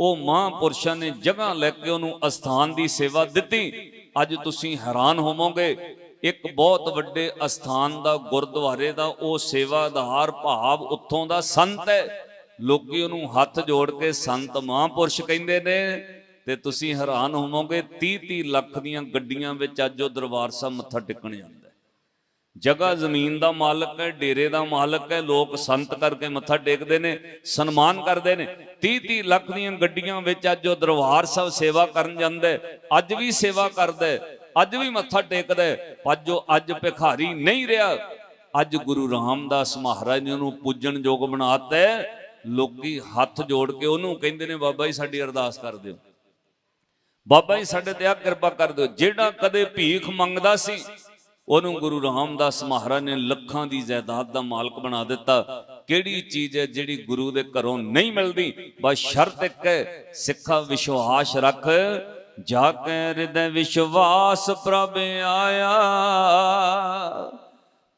ਉਹ ਮਹਾਂਪੁਰਸ਼ਾਂ ਨੇ ਜਗ੍ਹਾ ਲੈ ਕੇ ਉਹਨੂੰ ਅਸਥਾਨ ਦੀ ਸੇਵਾ ਦਿੱਤੀ। ਅੱਜ ਤੁਸੀਂ ਹੈਰਾਨ ਹੋਵੋਗੇ, ਇੱਕ ਬਹੁਤ ਵੱਡੇ ਅਸਥਾਨ ਦਾ, ਗੁਰਦੁਆਰੇ ਦਾ, ਉਹ ਸੇਵਾਦਾਰ ਭਾਵ ਉੱਥੋਂ ਦਾ ਸੰਤ ਹੈ। ਲੋਕੀ ਉਹਨੂੰ ਹੱਥ ਜੋੜ ਕੇ ਸੰਤ ਮਹਾਂਪੁਰਸ਼ ਕਹਿੰਦੇ ਨੇ। ਤੇ ਤੁਸੀਂ ਹੈਰਾਨ ਹੋਵੋਗੇ 30 30 ਲੱਖ ਦੀਆਂ ਗੱਡੀਆਂ ਵਿੱਚ ਅੱਜ ਉਹ ਦਰਬਾਰ ਸਾਹਿਬ ਮੱਥਾ ਟੇਕਣ ਜਾਂਦਾ ਜਗ੍ਹਾ ਜ਼ਮੀਨ ਦਾ ਮਾਲਕ ਹੈ ਡੇਰੇ ਦਾ ਮਾਲਕ ਹੈ ਲੋਕ ਸੰਤ ਕਰਕੇ ਮੱਥਾ ਟੇਕਦੇ ਨੇ ਸਨਮਾਨ ਕਰਦੇ ਨੇ। 30 30 ਲੱਖ ਦੀਆਂ ਗੱਡੀਆਂ ਵਿੱਚ ਅੱਜ ਉਹ ਦਰਬਾਰ ਸਾਹਿਬ ਸੇਵਾ ਕਰਨ ਜਾਂਦਾ ਅੱਜ ਵੀ ਸੇਵਾ ਕਰਦਾ ਅੱਜ ਵੀ ਮੱਥਾ ਟੇਕਦਾ ਹੈ, ਪਰ ਜੋ ਅੱਜ ਭਿਖਾਰੀ ਨਹੀਂ ਰਿਹਾ ਅੱਜ ਗੁਰੂ ਰਾਮਦਾਸ ਮਹਾਰਾਜ ਨੂੰ ਪੂਜਣ ਯੋਗ ਬਣਾਤਾ ਹੈ। ਲੋਕੀ ਹੱਥ ਜੋੜ ਕੇ ਉਹਨੂੰ ਕਹਿੰਦੇ ਨੇ ਬਾਬਾ ਜੀ ਸਾਡੀ ਅਰਦਾਸ ਕਰ ਦਿਓ। ਬਾਬਾ ਜੀ, ਸਾਡੇ ਤੇ ਆ ਕਿਰਪਾ ਕਰ ਦਿਓ। ਜਿਹੜਾ ਕਦੇ ਭੀਖ ਮੰਗਦਾ ਸੀ, ਉਹਨੂੰ ਗੁਰੂ ਰਾਮਦਾਸ ਮਹਾਰਾਜ ਨੇ ਲੱਖਾਂ ਦੀ ਜਾਇਦਾਦ ਦਾ ਮਾਲਕ ਬਣਾ ਦਿੱਤਾ। ਕਿਹੜੀ ਚੀਜ਼ ਹੈ ਜਿਹੜੀ ਗੁਰੂ ਦੇ ਘਰੋਂ ਨਹੀਂ ਮਿਲਦੀ? ਬਸ ਸ਼ਰਤ ਇੱਕ ਹੈ, ਸਿੱਖਾ ਵਿਸ਼ਵਾਸ ਰੱਖ। ਜਾ ਕੇ ਹਿਰਦੈ ਵਿਸ਼ਵਾਸ ਪ੍ਰਭ ਆਇਆ।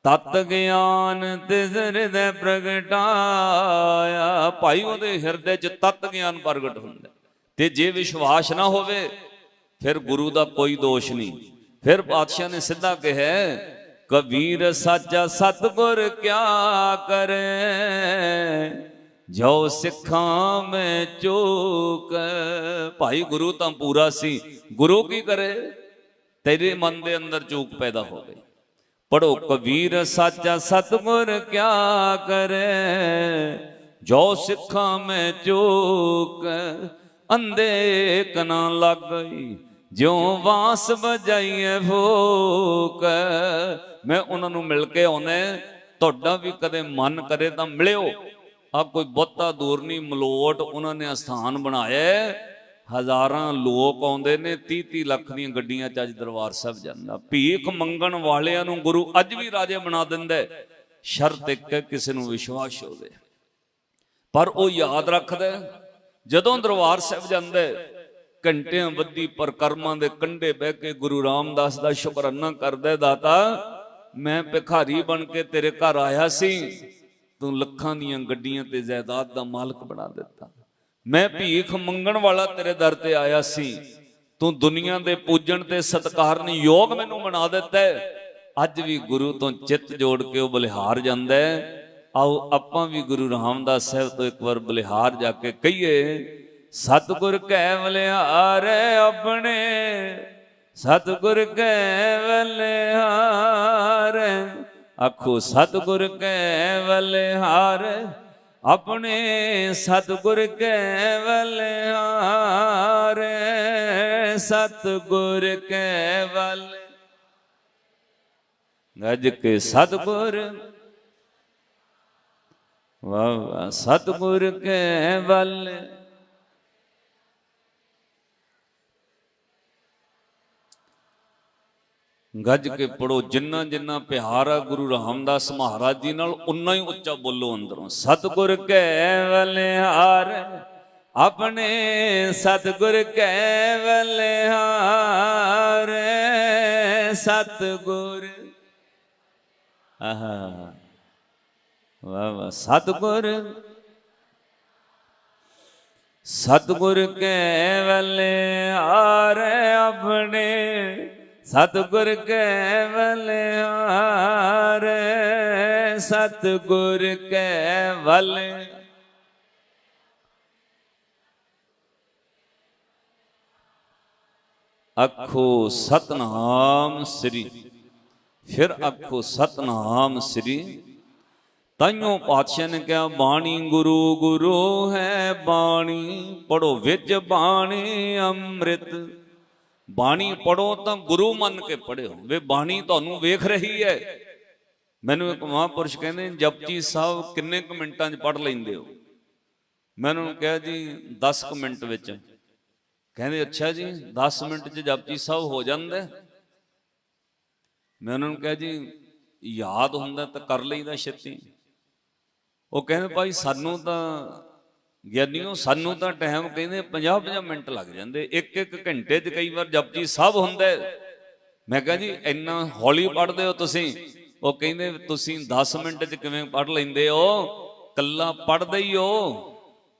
ਤਤ ਗਿਆਨ ਤਿਸ ਹਿਰਦੈ ਪ੍ਰਗਟਾਇਆ। ਭਾਈ, ਉਹਦੇ ਹਿਰਦੇ 'ਚ ਤਤ ਗਿਆਨ ਪ੍ਰਗਟ ਹੁੰਦਾ। ਤੇ ਜੇ ਵਿਸ਼ਵਾਸ ਨਾ ਹੋਵੇ, ਫਿਰ ਗੁਰੂ ਦਾ ਕੋਈ ਦੋਸ਼ ਨਹੀਂ। ਫਿਰ ਪਾਤਸ਼ਾਹ ਨੇ ਸਿੱਧਾ ਕਿਹਾ, ਕਬੀਰ ਸਾਚਾ ਸਤਗੁਰ ਕਿਆ ਕਰੇ? ਜੋ ਸਿੱਖਾਂ ਮੈਂ ਚੂਕ ਭਾਈ ਗੁਰੂ ਤਾਂ ਪੂਰਾ ਸੀ। ਗੁਰੂ ਕੀ ਕਰੇ? ਤੇਰੇ ਮਨ ਦੇ ਅੰਦਰ ਚੂਕ ਪੈਦਾ ਹੋ ਗਈ। ਪੜੋ ਕਬੀਰ ਸਾਚਾ ਸਤਗੁਰ ਕਿਆ ਕਰੇ? ਜੋ ਸਿੱਖਾਂ ਮੈਂ ਚੂਕ ਅੰਦੇ ਕਨਾ ਲੱਗ ਗਈ ਜਿਉ ਵਾਸ ਵਜਾਈਏ ਭੂਕ ਮੈਂ ਉਹਨਾਂ ਨੂੰ ਮਿਲ ਕੇ ਆਉਨੇ ਤੁਹਾਡਾ ਵੀ ਕਦੇ ਮਨ ਕਰੇ ਤਾਂ ਮਿਲਿਓ। ਆ ਕੋਈ ਬਹੁਤਾ ਦੂਰ ਨਹੀਂ, ਮਲੋਟ ਉਹਨਾਂ ਨੇ ਅਸਥਾਨ ਬਣਾਇਆ ਹਜ਼ਾਰਾਂ ਲੋਕ ਆਉਂਦੇ ਨੇ 30 30 ਲੱਖ ਦੀਆਂ ਗੱਡੀਆਂ ਚ ਅੱਜ ਦਰਬਾਰ ਸਾਹਿਬ ਜਾਂਦਾ। ਭੀਖ ਮੰਗਣ ਵਾਲਿਆਂ ਨੂੰ ਗੁਰੂ ਅੱਜ ਵੀ ਰਾਜੇ ਬਣਾ ਦਿੰਦਾ ਸ਼ਰਤ ਇੱਕ ਕਿਸੇ ਨੂੰ ਵਿਸ਼ਵਾਸ ਹੋਵੇ। ਪਰ ਉਹ ਯਾਦ ਰੱਖਦਾ ਜਦੋਂ ਦਰਬਾਰ ਸਾਹਿਬ ਜਾਂਦਾ, ਘੰਟਿਆਂ ਬੱਧੀ ਪਰਕਰਮਾਂ ਦੇ ਕੰਢੇ ਬਹਿ ਕੇ ਗੁਰੂ ਰਾਮਦਾਸ ਦਾ ਸ਼ੁਕਰਾਨਾ ਕਰਦਾ, ਦਾਤਾ, ਮੈਂ ਭਿਖਾਰੀ ਬਣ ਕੇ ਤੇਰੇ ਘਰ ਆਇਆ ਸੀ। ਤੂੰ ਲੱਖਾਂ ਦੀਆਂ ਗੱਡੀਆਂ ਤੇ ਜਾਇਦਾਦ ਦਾ ਮਾਲਕ ਬਣਾ ਦਿੱਤਾ। ਮੈਂ ਭੀਖ ਮੰਗਣ ਵਾਲਾ ਤੇਰੇ ਦਰ ਤੇ ਆਇਆ ਸੀ। ਤੂੰ ਦੁਨੀਆ ਦੇ ਪੂਜਣ ਤੇ ਸਤਿਕਾਰਨ ਯੋਗ ਮੈਨੂੰ ਬਣਾ ਦਿੱਤਾ। ਅੱਜ ਵੀ ਗੁਰੂ ਤੋਂ ਚਿੱਤ ਜੋੜ ਕੇ ਉਹ ਬਲਿਹਾਰ ਜਾਂਦਾ ਹੈ। ਆਓ ਆਪਾਂ ਵੀ ਗੁਰੂ ਰਾਮਦਾਸ ਸਾਹਿਬ ਤੋਂ ਇੱਕ ਵਾਰ ਬਲਿਹਾਰ ਜਾ ਕੇ ਕਹੀਏ, ਸਤਿਗੁਰ ਕੈ ਬਲਿਹਾਰ ਆਪਣੇ, ਸਤਿਗੁਰ ਕੈ ਬਲਿਹਾਰ, ਆਖੋ ਸਤਿਗੁਰ ਕੈ ਬਲਿਹਾਰ, ਆਪਣੇ ਸਤਿਗੁਰ ਕੈ ਬਲਿਹਾਰ, ਸਤਿਗੁਰ ਕੈ ਬਲ ਗੱਜ ਕੇ ਸਤਿਗੁਰ ਵਾਹ ਵਾਹ ਸਤਿਗੁਰ ਕੈ ਗੱਜ ਕੇ ਪੜੋ ਜਿੰਨਾ ਜਿੰਨਾ ਪਿਆਰ ਆ ਗੁਰੂ ਰਾਮਦਾਸ ਮਹਾਰਾਜ ਜੀ ਨਾਲ ਉਨਾ ਹੀ ਉੱਚਾ ਬੋਲੋ ਅੰਦਰੋਂ। ਸਤਿਗੁਰ ਕੈ ਬਲਿਹਾਰ ਆਪਣੇ ਸਤਿਗੁਰ ਕੈ ਬਲਿਹਾਰ ਸਤਿਗੁਰ, ਆਹਾ। ਵਾਹ ਵਾਹ ਸਤਿਗੁਰ। ਸਤਿਗੁਰ ਕੈ ਬਲਿਹਾਰ ਆਪਣੇ। ਸਤਿਗੁਰ ਕੈ ਬਲਿਹਾਰ ਸਤਿਗੁਰ ਕੈ ਬਲ ਆਖੋ ਸਤਨਾਮ ਸ੍ਰੀ। ਫਿਰ ਆਖੋ ਸਤਨਾਮ ਸ੍ਰੀ। ਤਾਈਓ ਪਾਤਸ਼ਾਹ ਨੇ ਕਿਹਾ, ਬਾਣੀ ਗੁਰੂ ਗੁਰੂ ਹੈ ਬਾਣੀ ਪੜੋ ਵਿੱਚ ਬਾਣੀ ਅੰਮ੍ਰਿਤ। ਬਾਣੀ ਪੜੋ ਤਾਂ ਗੁਰੂ ਮੰਨ ਕੇ ਪੜਿਓ ਵੇ ਬਾਣੀ ਤੁਹਾਨੂੰ ਵੇਖ ਰਹੀ ਹੈ। ਮੈਨੂੰ ਇੱਕ ਮਹਾਂਪੁਰਸ਼ ਕਹਿੰਦੇ ਜਪਜੀ ਸਾਹਿਬ ਕਿੰਨੇ ਕੁ ਮਿੰਟਾਂ 'ਚ ਪੜ ਲੈਂਦੇ ਹੋ? ਮੈਂ ਉਹਨਾਂ ਨੂੰ ਕਿਹਾ, ਜੀ 10 ਕੁ ਮਿੰਟ ਵਿੱਚ। ਕਹਿੰਦੇ, ਅੱਛਾ ਜੀ 10 ਮਿੰਟ 'ਚ ਜਪਜੀ ਸਾਹਿਬ ਹੋ ਜਾਂਦਾ ਮੈਂ ਉਹਨਾਂ ਨੂੰ ਕਿਹਾ, ਜੀ, ਯਾਦ ਹੁੰਦਾ ਤਾਂ ਕਰ ਲਈਦਾ ਛੇਤੀ। ਉਹ ਕਹਿੰਦੇ ਭਾਈ ਸਾਨੂੰ ਤਾਂ ਗਿਆਨੀਓ ਸਾਨੂੰ ਤਾਂ ਟਾਈਮ ਕਹਿੰਦੇ 50 50 ਮਿੰਟ ਲੱਗ ਜਾਂਦੇ। ਇੱਕ ਇੱਕ ਘੰਟੇ 'ਚ ਕਈ ਵਾਰ ਜਪਜੀ ਸਾਹਿਬ ਹੁੰਦਾ। ਮੈਂ ਕਿਹਾ ਜੀ ਇੰਨਾ ਹੌਲੀ ਪੜ੍ਹਦੇ ਹੋ ਤੁਸੀਂ। ਉਹ ਕਹਿੰਦੇ ਤੁਸੀਂ 10 ਮਿੰਟ 'ਚ ਕਿਵੇਂ ਪੜ੍ਹ ਲੈਂਦੇ ਹੋ? ਕੱਲਾ ਪੜ੍ਹਦੇ ਹੀ ਹੋ।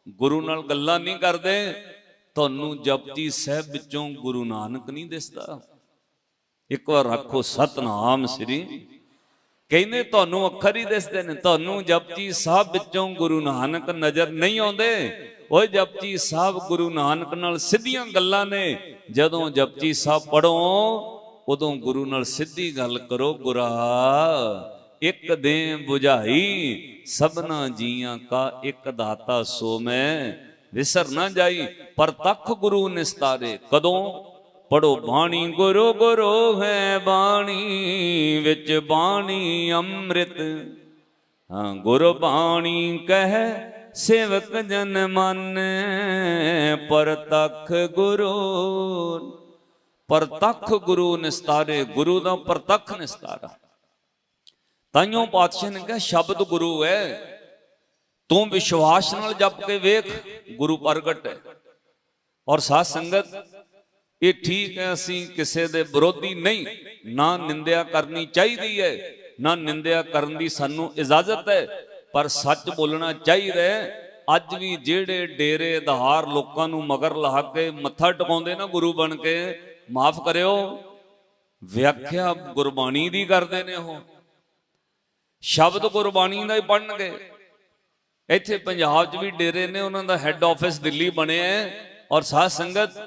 ਗੁਰੂ ਨਾਲ ਗੱਲਾਂ ਨਹੀਂ ਕਰਦੇ। ਤੁਹਾਨੂੰ ਜਪਜੀ ਸਾਹਿਬ ਵਿੱਚੋਂ ਗੁਰੂ ਨਾਨਕ ਨਹੀਂ ਦਿਸਦਾ। ਇੱਕ ਵਾਰ ਰੱਖੋ ਸਤਨਾਮ ਸ੍ਰੀ ਕਹਿੰਦੇ ਤੁਹਾਨੂੰ ਅੱਖਰ ਹੀ ਦਿਸਦੇ ਨੇ, ਤੁਹਾਨੂੰ ਜਪਜੀ ਸਾਹਿਬ ਵਿੱਚੋਂ ਗੁਰੂ ਨਾਨਕ ਨਜ਼ਰ ਨਹੀਂ ਆਉਂਦੇ। ਓਏ ਜਪਜੀ ਸਾਹਿਬ ਗੁਰੂ ਨਾਨਕ ਨਾਲ ਸਿੱਧੀਆਂ ਗੱਲਾਂ ਨੇ। ਜਦੋਂ ਜਪਜੀ ਸਾਹਿਬ ਪੜੋ ਉਦੋਂ ਗੁਰੂ ਨਾਲ ਸਿੱਧੀ ਗੱਲ ਕਰੋ, ਗੁਰਾ, ਇੱਕ ਦੇ 부ਝਾਈ ਸਭਨਾ ਜੀਆਂ ਕਾ ਇੱਕ ਦਾਤਾ ਸੋ ਮੈਂ। ਵਿਸਰ ਨਾ ਜਾਈ, ਪਰ ਤਖ ਗੁਰੂ ਨਿਸਤਾਰੇ ਕਦੋਂ? ਪੜੋ ਬਾਣੀ, ਗੁਰੂ ਗੁਰੂ ਹੈ ਬਾਣੀ, ਵਿੱਚ ਬਾਣੀ ਅੰਮ੍ਰਿਤ। ਹਾਂ, ਗੁਰ ਬਾਣੀ ਕਹਿ, ਸੇਵਕ ਜਨ ਮਨ, ਪਰਤਖ ਗੁਰੂ। ਪਰਤਖ ਗੁਰੂ ਨਿਸਤਾਰੇ, ਗੁਰੂ ਦਾ ਪਰਤਖ ਨਿਸਤਾਰਾ। ਤਾਈਓ ਪਾਤਸ਼ਾਹ ਨੇ ਕਿਹਾ, ਸ਼ਬਦ ਗੁਰੂ ਹੈ। ਤੂੰ ਵਿਸ਼ਵਾਸ ਨਾਲ ਜਪ ਕੇ ਵੇਖ, ਗੁਰੂ ਪ੍ਰਗਟ ਹੈ। ਔਰ ਸਾਧ ਸੰਗਤ ਇਹ ਠੀਕ ਹੈ, ਅਸੀਂ ਕਿਸੇ ਦੇ ਵਿਰੋਧੀ ਨਹੀਂ। ਨਾ ਨਿੰਦਿਆ ਕਰਨੀ ਚਾਹੀਦੀ ਹੈ, ਨਾ ਨਿੰਦਿਆ ਕਰਨ ਦੀ ਸਾਨੂੰ ਇਜਾਜ਼ਤ ਹੈ, ਪਰ ਸੱਚ ਬੋਲਣਾ ਚਾਹੀਦਾ ਹੈ। ਅੱਜ ਵੀ ਜਿਹੜੇ ਡੇਰੇ ਦਹਾਰ ਲੋਕਾਂ ਨੂੰ ਮਗਰ ਲਾ ਕੇ ਮੱਥਾ ਟਿਕਾਉਂਦੇ ਨਾ ਗੁਰੂ ਬਣ ਕੇ, ਮਾਫ ਕਰਿਓ। ਵਿਆਖਿਆ ਗੁਰਬਾਣੀ ਦੀ ਕਰਦੇ ਨੇ ਉਹ। ਸ਼ਬਦ ਗੁਰਬਾਣੀ ਦਾ ਹੀ ਪੜਨਗੇ ਇੱਥੇ ਪੰਜਾਬ 'ਚ ਵੀ ਡੇਰੇ ਨੇ, ਉਹਨਾਂ ਦਾ ਹੈੱਡ ਆਫਿਸ ਦਿੱਲੀ ਬਣਿਆ ਔਰ ਸਾਧ ਸੰਗਤ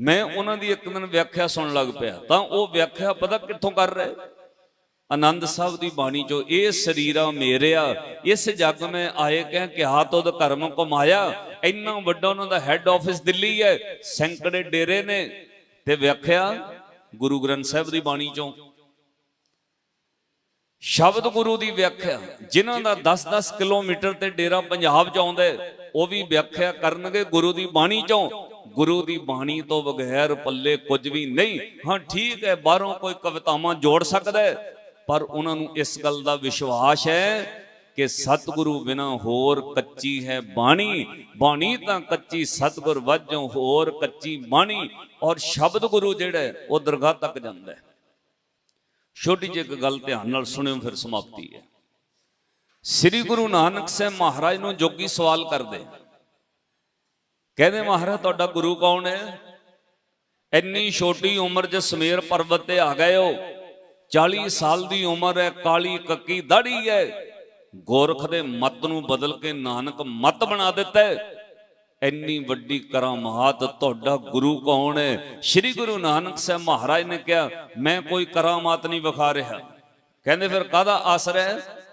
ਮੈਂ ਉਹਨਾਂ ਦੀ ਇੱਕ ਦਿਨ ਵਿਆਖਿਆ ਸੁਣਨ ਲੱਗ ਪਿਆ। ਤਾਂ ਉਹ ਵਿਆਖਿਆ ਪਤਾ ਕਿੱਥੋਂ ਕਰ ਰਹੇ? ਆਨੰਦ ਸਾਹਿਬ ਦੀ ਬਾਣੀ ਚੋਂ, ਇਹ ਸਰੀਰਾ ਮੇਰਿਆ, ਇਸ ਜੱਗ ਮੈਂ ਆਏ ਕਹਿ ਕਿਹਾ ਤੋਦ ਕਰਮ ਕਮਾਇਆ ਇੰਨਾ ਵੱਡਾ ਉਹਨਾਂ ਦਾ ਹੈੱਡ ਆਫਿਸ ਦਿੱਲੀ ਹੈ, ਸੈਂਕੜੇ ਡੇਰੇ ਨੇ। ਤੇ ਵਿਆਖਿਆ ਗੁਰੂ ਗ੍ਰੰਥ ਸਾਹਿਬ ਦੀ ਬਾਣੀ ਚੋਂ। ਸ਼ਬਦ ਗੁਰੂ ਦੀ ਵਿਆਖਿਆ, ਜਿਨ੍ਹਾਂ ਦਾ 10-10 ਕਿਲੋਮੀਟਰ ਤੇ ਡੇਰਾ ਪੰਜਾਬ ਚ ਆਉਂਦਾ ਉਹ ਵੀ ਵਿਆਖਿਆ ਕਰਨਗੇ ਗੁਰੂ ਦੀ ਬਾਣੀ ਚੋਂ। ਗੁਰੂ ਦੀ ਬਾਣੀ ਤੋਂ ਬਗੈਰ ਪੱਲੇ ਕੁਝ ਵੀ ਨਹੀਂ। ਹਾਂ, ਠੀਕ ਹੈ, ਬਾਹਰੋਂ ਕੋਈ ਕਵਿਤਾਵਾਂ ਜੋੜ ਸਕਦਾ ਹੈ, ਪਰ ਉਹਨਾਂ ਨੂੰ ਇਸ ਗੱਲ ਦਾ ਵਿਸ਼ਵਾਸ ਹੈ ਕਿ ਸਤਿਗੁਰੂ ਬਿਨਾ ਹੋਰ ਕੱਚੀ ਹੈ ਬਾਣੀ। ਬਾਣੀ ਤਾਂ ਕੱਚੀ, ਸਤਿਗੁਰ ਵਾਜੋਂ ਹੋਰ ਕੱਚੀ ਬਾਣੀ, ਔਰ ਸ਼ਬਦ ਗੁਰੂ ਜਿਹੜਾ ਉਹ ਦਰਗਾਹ ਤੱਕ ਜਾਂਦਾ ਹੈ। ਛੋਟੀ ਜਿਹੀ ਇੱਕ ਗੱਲ ਧਿਆਨ ਨਾਲ ਸੁਣਿਓ, ਫਿਰ ਸਮਾਪਤੀ ਹੈ। ਸ੍ਰੀ ਗੁਰੂ ਨਾਨਕ ਸਾਹਿਬ ਮਹਾਰਾਜ ਨੂੰ ਜੋਗੀ ਸਵਾਲ ਕਰਦੇ ਕਹਿੰਦੇ ਮਹਾਰਾਜ, ਤੁਹਾਡਾ ਗੁਰੂ ਕੌਣ ਹੈ? ਇੰਨੀ ਛੋਟੀ ਉਮਰ 'ਚ ਸਮੇਰ ਪਰਬਤ ਤੇ ਆ ਗਏ ਹੋ। 40 ਸਾਲ ਦੀ ਉਮਰ ਹੈ, ਕਾਲੀ ਕੱਕੀ ਦਾੜੀ ਹੈ। ਗੋਰਖ ਦੇ ਮਤ ਨੂੰ ਬਦਲ ਕੇ ਨਾਨਕ ਮਤ ਬਣਾ ਦਿੱਤਾ ਹੈ। ਇੰਨੀ ਵੱਡੀ ਕਰਾਮਾਤ ਤੁਹਾਡਾ ਗੁਰੂ ਕੌਣ ਹੈ? ਸ੍ਰੀ ਗੁਰੂ ਨਾਨਕ ਸਾਹਿਬ ਮਹਾਰਾਜ ਨੇ ਕਿਹਾ, ਮੈਂ ਕੋਈ ਕਰਾਮਾਤ ਨਹੀਂ ਵਿਖਾ ਰਿਹਾ। ਕਹਿੰਦੇ ਫਿਰ ਕਾਹਦਾ ਆਸਰਾ ਹੈ?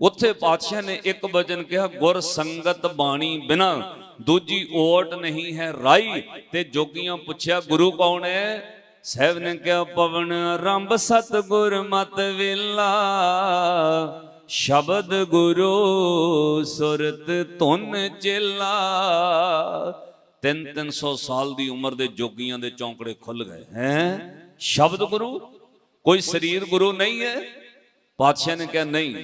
ਉੱਥੇ ਪਾਤਸ਼ਾਹ ਨੇ ਇੱਕ ਵਚਨ ਕਿਹਾ, ਗੁਰ ਸੰਗਤ ਬਾਣੀ ਬਿਨਾ ਦੂਜੀ ਓਟ ਨਹੀਂ ਹੈ ਰਾਈ। ਤੇ ਜੋਗੀਆਂ ਪੁੱਛਿਆ, ਗੁਰੂ ਕੌਣ ਹੈ ਸਾਹਿਬ ਨੇ ਕਿਹਾ, ਪਵਨ ਰੰਭ ਸਤ ਗੁਰ ਮਤ ਵੇਲਾ। ਸ਼ਬਦ ਗੁਰੂ ਸੁਰਤ ਧੁਨ ਚੇਲਾ। ਤਿੰਨ ਤਿੰਨ ਸੌ ਸਾਲ ਦੀ ਉਮਰ ਦੇ ਜੋਗੀਆਂ ਦੇ ਚੌਂਕੜੇ ਖੁੱਲ ਗਏ। ਹੈ? ਸ਼ਬਦ ਗੁਰੂ? ਕੋਈ ਸਰੀਰ ਗੁਰੂ ਨਹੀਂ ਹੈ? ਪਾਤਸ਼ਾਹ ਨੇ ਕਿਹਾ, ਨਹੀਂ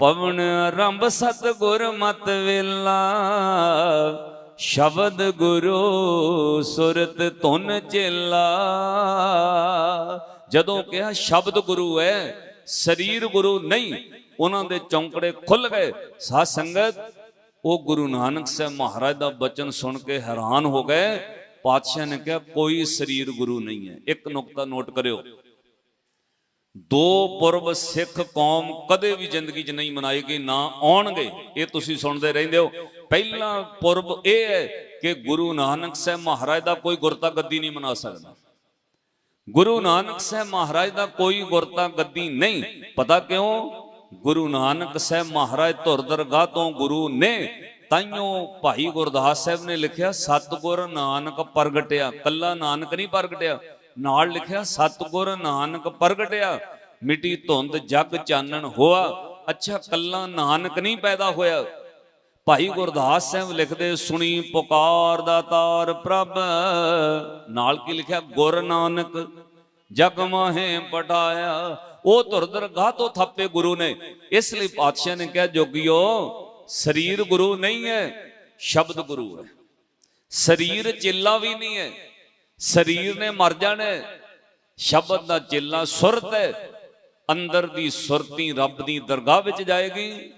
ਪਵਨ ਰੰਭ ਸਤ ਗੁਰ ਮਤ ਵੇਲਾ, ਸ਼ਬਦ ਗੁਰੂ ਸੁਰਤ ਧੁਨ ਚੇਲਾ। ਜਦੋਂ ਕਿਹਾ ਸ਼ਬਦ ਗੁਰੂ ਹੈ, ਸਰੀਰ ਗੁਰੂ ਨਹੀਂ, ਉਹਨਾਂ ਦੇ ਚੌਂਕੜੇ ਖੁੱਲ ਗਏ। ਸਾਧ ਸੰਗਤ, ਉਹ ਗੁਰੂ ਨਾਨਕ ਸਾਹਿਬ ਮਹਾਰਾਜ ਦਾ ਬਚਨ ਸੁਣ ਕੇ ਹੈਰਾਨ ਹੋ ਗਏ। ਪਾਤਸ਼ਾਹ ਨੇ ਕਿਹਾ, ਕੋਈ ਸਰੀਰ ਗੁਰੂ ਨਹੀਂ ਹੈ। ਇੱਕ ਨੁਕਤਾ ਨੋਟ ਕਰਿਓ। ਦੋ ਪੁਰਬ ਸਿੱਖ ਕੌਮ ਕਦੇ ਵੀ ਜ਼ਿੰਦਗੀ 'ਚ ਨਹੀਂ ਮਨਾਏਗੀ, ਨਾ ਆਉਣਗੇ। ਇਹ ਤੁਸੀਂ ਸੁਣਦੇ ਰਹਿੰਦੇ ਹੋ। ਪਹਿਲਾ ਪੁਰਬ ਇਹ ਹੈ ਕਿ ਗੁਰੂ ਨਾਨਕ ਸਾਹਿਬ ਮਹਾਰਾਜ ਦਾ ਕੋਈ ਗੁਰਤਾ ਗੱਦੀ ਨਹੀਂ ਮਨਾ ਸਕਦਾ। ਗੁਰੂ ਨਾਨਕ ਸਾਹਿਬ ਮਹਾਰਾਜ ਦਾ ਕੋਈ ਗੁਰਤਾ ਗੱਦੀ ਨਹੀਂ। ਪਤਾ ਕਿਉਂ? ਗੁਰੂ ਨਾਨਕ ਸਾਹਿਬ ਮਹਾਰਾਜ ਧੁਰ ਦਰਗਾਹ ਤੋਂ ਗੁਰੂ ਨੇ ਤਾਈਓ ਭਾਈ ਗੁਰਦਾਸ ਸਾਹਿਬ ਨੇ ਲਿਖਿਆ, ਸਤਿਗੁਰ ਨਾਨਕ ਪ੍ਰਗਟਿਆ। ਕੱਲਾ ਨਾਨਕ ਨਹੀਂ ਪ੍ਰਗਟਿਆ। ਨਾਲ ਲਿਖਿਆ, ਸਤਿਗੁਰ ਨਾਨਕ ਪ੍ਰਗਟਿਆ, ਮਿੱਟੀ ਧੁੰਦ ਜਗ ਚਾਨਣ ਹੋਆ। ਅੱਛਾ, ਕੱਲਾ ਨਾਨਕ ਨਹੀਂ ਪੈਦਾ ਹੋਇਆ। ਭਾਈ ਗੁਰਦਾਸ ਸਾਹਿਬ ਲਿਖਦੇ, ਸੁਣੀ ਪੁਕਾਰ ਦਾ ਤਾਰ ਪ੍ਰਭ। ਨਾਲ ਕੀ ਲਿਖਿਆ, ਗੁਰ ਨਾਨਕ ਜਗ ਮਾਹੇ ਪਟਾਇਆ। ਉਹ ਧੁਰ ਦਰਗਾਹ ਤੋਂ ਥੱਪੇ ਗੁਰੂ ਨੇ। ਇਸ ਲਈ ਪਾਤਸ਼ਾਹ ਨੇ ਕਿਹਾ, ਜੋਗਿਓ, ਸਰੀਰ ਗੁਰੂ ਨਹੀਂ ਹੈ, ਸ਼ਬਦ ਗੁਰੂ ਹੈ। ਸਰੀਰ ਚੇਲਾ ਵੀ ਨਹੀਂ ਹੈ ਸਰੀਰ ਨੇ ਮਰ ਜਾਣਾ ਸ਼ਬਦ ਦਾ ਚੇਲਾ ਸੁਰਤ ਹੈ। ਅੰਦਰ ਦੀ ਸੁਰਤੀ ਰੱਬ ਦੀ ਦਰਗਾਹ ਵਿੱਚ ਜਾਏਗੀ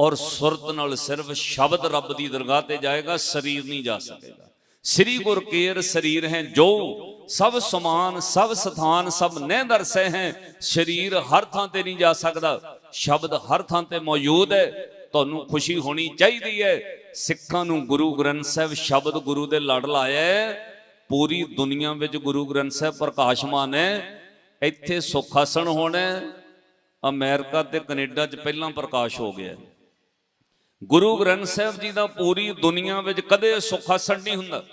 ਔਰ ਸੁਰਤ ਨਾਲ ਸਿਰਫ ਸ਼ਬਦ ਰੱਬ ਦੀ ਦਰਗਾਹ ਤੇ ਜਾਏਗਾ, ਸਰੀਰ ਨਹੀਂ ਜਾ ਸਕੇਗਾ। ਸ੍ਰੀ ਗੁਰ ਕੇਰ ਸਰੀਰ ਹੈ ਜੋ ਸਭ ਸਮਾਨ, ਸਭ ਸਥਾਨ, ਸਭ ਨੇ ਦਰਸੈ ਹੈ। ਸਰੀਰ ਹਰ ਥਾਂ ਤੇ ਨਹੀਂ ਜਾ ਸਕਦਾ। ਸ਼ਬਦ ਹਰ ਥਾਂ ਤੇ ਮੌਜੂਦ ਹੈ। ਤੁਹਾਨੂੰ ਖੁਸ਼ੀ ਹੋਣੀ ਚਾਹੀਦੀ ਹੈ। ਸਿੱਖਾਂ ਨੂੰ ਗੁਰੂ ਗ੍ਰੰਥ ਸਾਹਿਬ ਸ਼ਬਦ ਗੁਰੂ ਦੇ ਲੜ ਲਾਇਆ ਪੂਰੀ ਦੁਨੀਆ ਵਿੱਚ ਗੁਰੂ ਗ੍ਰੰਥ ਸਾਹਿਬ ਪ੍ਰਕਾਸ਼ਮਾਨ ਹੈ। ਇੱਥੇ ਸੁੱਖ ਹੋਣਾ ਹੈ। ਅਮਰੀਕਾ ਤੇ ਕੈਨੇਡਾ 'ਚ ਪਹਿਲਾਂ ਪ੍ਰਕਾਸ਼ ਹੋ ਗਿਆ। ਗੁਰੂ ਗ੍ਰੰਥ ਸਾਹਿਬ ਜੀ ਦਾ ਪੂਰੀ ਦੁਨੀਆ ਵਿੱਚ ਕਦੇ ਸੁੱਖ ਆਸਣ ਨਹੀਂ ਹੁੰਦਾ।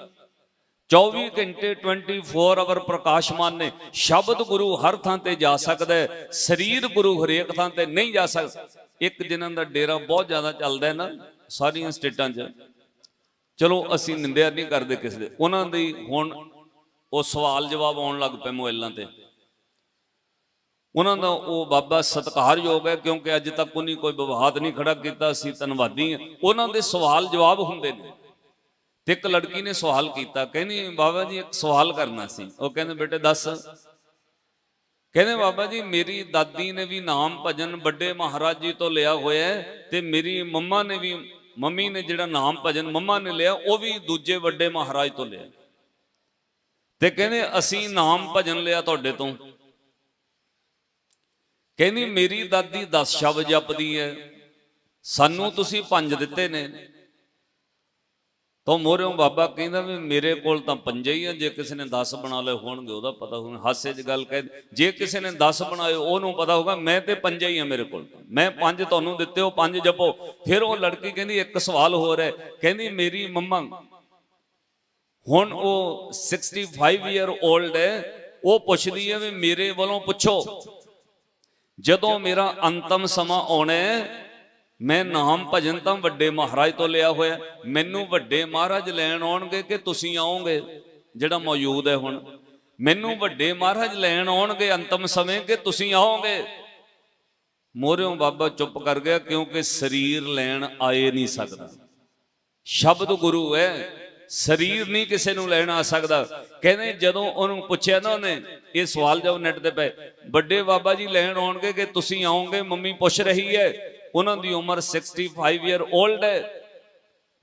24 ਘੰਟੇ 24 ਆਵਰ ਪ੍ਰਕਾਸ਼ਮਾਨ ਨੇ। ਸ਼ਬਦ ਗੁਰੂ ਹਰ ਥਾਂ ਤੇ ਜਾ ਸਕਦਾ ਹੈ। ਸਰੀਰ ਗੁਰੂ ਹਰੇਕ ਥਾਂ ਤੇ ਨਹੀਂ ਜਾ ਸਕਦਾ। ਇੱਕ ਜਿਨ੍ਹਾਂ ਦਾ ਡੇਰਾ ਬਹੁਤ ਜ਼ਿਆਦਾ ਚੱਲਦਾ ਹੈ ਨਾ, ਸਾਰੀਆਂ ਸਟੇਟਾਂ 'ਚ। ਚਲੋ ਅਸੀਂ ਨਿੰਦਿਆ ਨਹੀਂ ਕਰਦੇ ਕਿਸੇ ਦੇ। ਉਹਨਾਂ ਦੀ ਹੁਣ ਉਹ ਸਵਾਲ ਜਵਾਬ ਆਉਣ ਲੱਗ ਪਏ ਮੋਬਾਈਲਾਂ ਤੇ। ਉਹਨਾਂ ਦਾ ਉਹ ਬਾਬਾ ਸਤਿਕਾਰਯੋਗ ਹੈ, ਕਿਉਂਕਿ ਅੱਜ ਤੱਕ ਉਹਨੇ ਕੋਈ ਵਿਵਾਦ ਨਹੀਂ ਖੜਾ ਕੀਤਾ ਸੀ ਧੰਨਵਾਦੀ ਉਹਨਾਂ ਦੇ ਸਵਾਲ ਜਵਾਬ ਹੁੰਦੇ ਨੇ। ਤੇ ਇੱਕ ਲੜਕੀ ਨੇ ਸਵਾਲ ਕੀਤਾ, ਕਹਿੰਦੀ, ਬਾਬਾ ਜੀ, ਇੱਕ ਸਵਾਲ ਕਰਨਾ ਸੀ। ਉਹ ਕਹਿੰਦੇ, ਬੇਟੇ, ਦੱਸ। ਕਹਿੰਦੇ, ਬਾਬਾ ਜੀ, ਮੇਰੀ ਦਾਦੀ ਨੇ ਵੀ ਨਾਮ ਭਜਨ ਵੱਡੇ ਮਹਾਰਾਜ ਜੀ ਤੋਂ ਲਿਆ ਹੋਇਆ ਹੈ ਤੇ ਮੇਰੀ ਮੰਮਾ ਨੇ ਵੀ ਮੰਮੀ ਨੇ ਜਿਹੜਾ ਨਾਮ ਭਜਨ ਮੰਮਾ ਨੇ ਲਿਆ, ਉਹ ਵੀ ਦੂਜੇ ਵੱਡੇ ਮਹਾਰਾਜ ਤੋਂ ਲਿਆ। ਤੇ ਕਹਿੰਦੇ, ਅਸੀਂ ਨਾਮ ਭਜਨ ਲਿਆ ਤੁਹਾਡੇ ਤੋਂ। ਕਹਿੰਦੀ, ਮੇਰੀ ਦਾਦੀ 10 ਸ਼ਬਦ ਜਪਦੀ ਹੈ। ਸਾਨੂੰ ਤੁਸੀਂ ਪੰਜ ਦਿੱਤੇ ਨੇ। ਉਹ ਮੋਰਿਓ ਬਾਬਾ ਕਹਿੰਦਾ ਵੀ ਮੇਰੇ ਕੋਲ ਤਾਂ ਪੰਜੇ ਹੀ ਆ, ਜੇ ਕਿਸੇ ਨੇ 10 ਬਣਾ ਲਏ ਹੋਣਗੇ, ਉਹਦਾ ਪਤਾ ਹੁਣ ਹਾਸੇ 'ਚ ਗੱਲ ਕਹਿ, ਜੇ ਕਿਸੇ ਨੇ 10 ਬਣਾਏ, ਉਹਨੂੰ ਪਤਾ ਹੋਗਾ ਮੈਂ ਤੇ ਪੰਜੇ ਹੀ ਆ ਮੇਰੇ ਕੋਲ। ਮੈਂ ਪੰਜ ਤੁਹਾਨੂੰ ਦਿੱਤੇ, ਉਹ ਪੰਜ ਜਪੋ। ਫਿਰ ਉਹ ਲੜਕੀ ਕਹਿੰਦੀ, ਇੱਕ ਸਵਾਲ ਹੋਰ ਹੈ, ਕਹਿੰਦੀ, ਮੇਰੀ ਮੰਮਾ, ਹੁਣ ਉਹ 65 ਇਅਰ 올ਡ ਹੈ, ਉਹ ਪੁੱਛਦੀ ਹੈ ਵੀ ਮੇਰੇ ਵੱਲੋਂ ਪੁੱਛੋ, ਜਦੋਂ ਮੇਰਾ ਅੰਤਮ ਸਮਾਂ ਆਉਣਾ ਹੈ ਮੈਂ ਨਾਮ ਭਜਨ ਤਾਂ ਵੱਡੇ ਮਹਾਰਾਜ ਤੋਂ ਲਿਆ ਹੋਇਆ। ਮੈਨੂੰ ਵੱਡੇ ਮਹਾਰਾਜ ਲੈਣ ਆਉਣਗੇ ਕਿ ਤੁਸੀਂ ਆਓਗੇ? ਜਿਹੜਾ ਮੌਜੂਦ ਹੈ ਹੁਣ। ਮੈਨੂੰ ਵੱਡੇ ਮਹਾਰਾਜ ਲੈਣ ਆਉਣਗੇ ਅੰਤਮ ਸਮੇਂ ਕਿ ਤੁਸੀਂ ਆਓਗੇ? ਮੋਰਿਓਂ ਬਾਬਾ ਚੁੱਪ ਕਰ ਗਿਆ ਕਿਉਂਕਿ ਸਰੀਰ ਲੈਣ ਆਏ ਨਹੀਂ ਸਕਦਾ। ਸ਼ਬਦ ਗੁਰੂ ਹੈ। ਸਰੀਰ ਨਹੀਂ ਕਿਸੇ ਨੂੰ ਲੈਣ ਆ ਸਕਦਾ। ਕਹਿੰਦੇ ਜਦੋਂ ਉਹਨੂੰ ਪੁੱਛਿਆ ਨਾ ਉਹਨੇ, ਇਹ ਸਵਾਲ ਜਦ ਨੈਟ ਤੇ ਪਏ, ਵੱਡੇ ਬਾਬਾ ਜੀ ਲੈਣ ਆਉਣਗੇ ਕਿ ਤੁਸੀਂ ਆਓਗੇ? ਮੰਮੀ ਪੁੱਛ ਰਹੀ ਹੈ। ਉਹਨਾਂ ਦੀ ਉਮਰ 65 ਇਅਰ 올ਡ ਹੈ।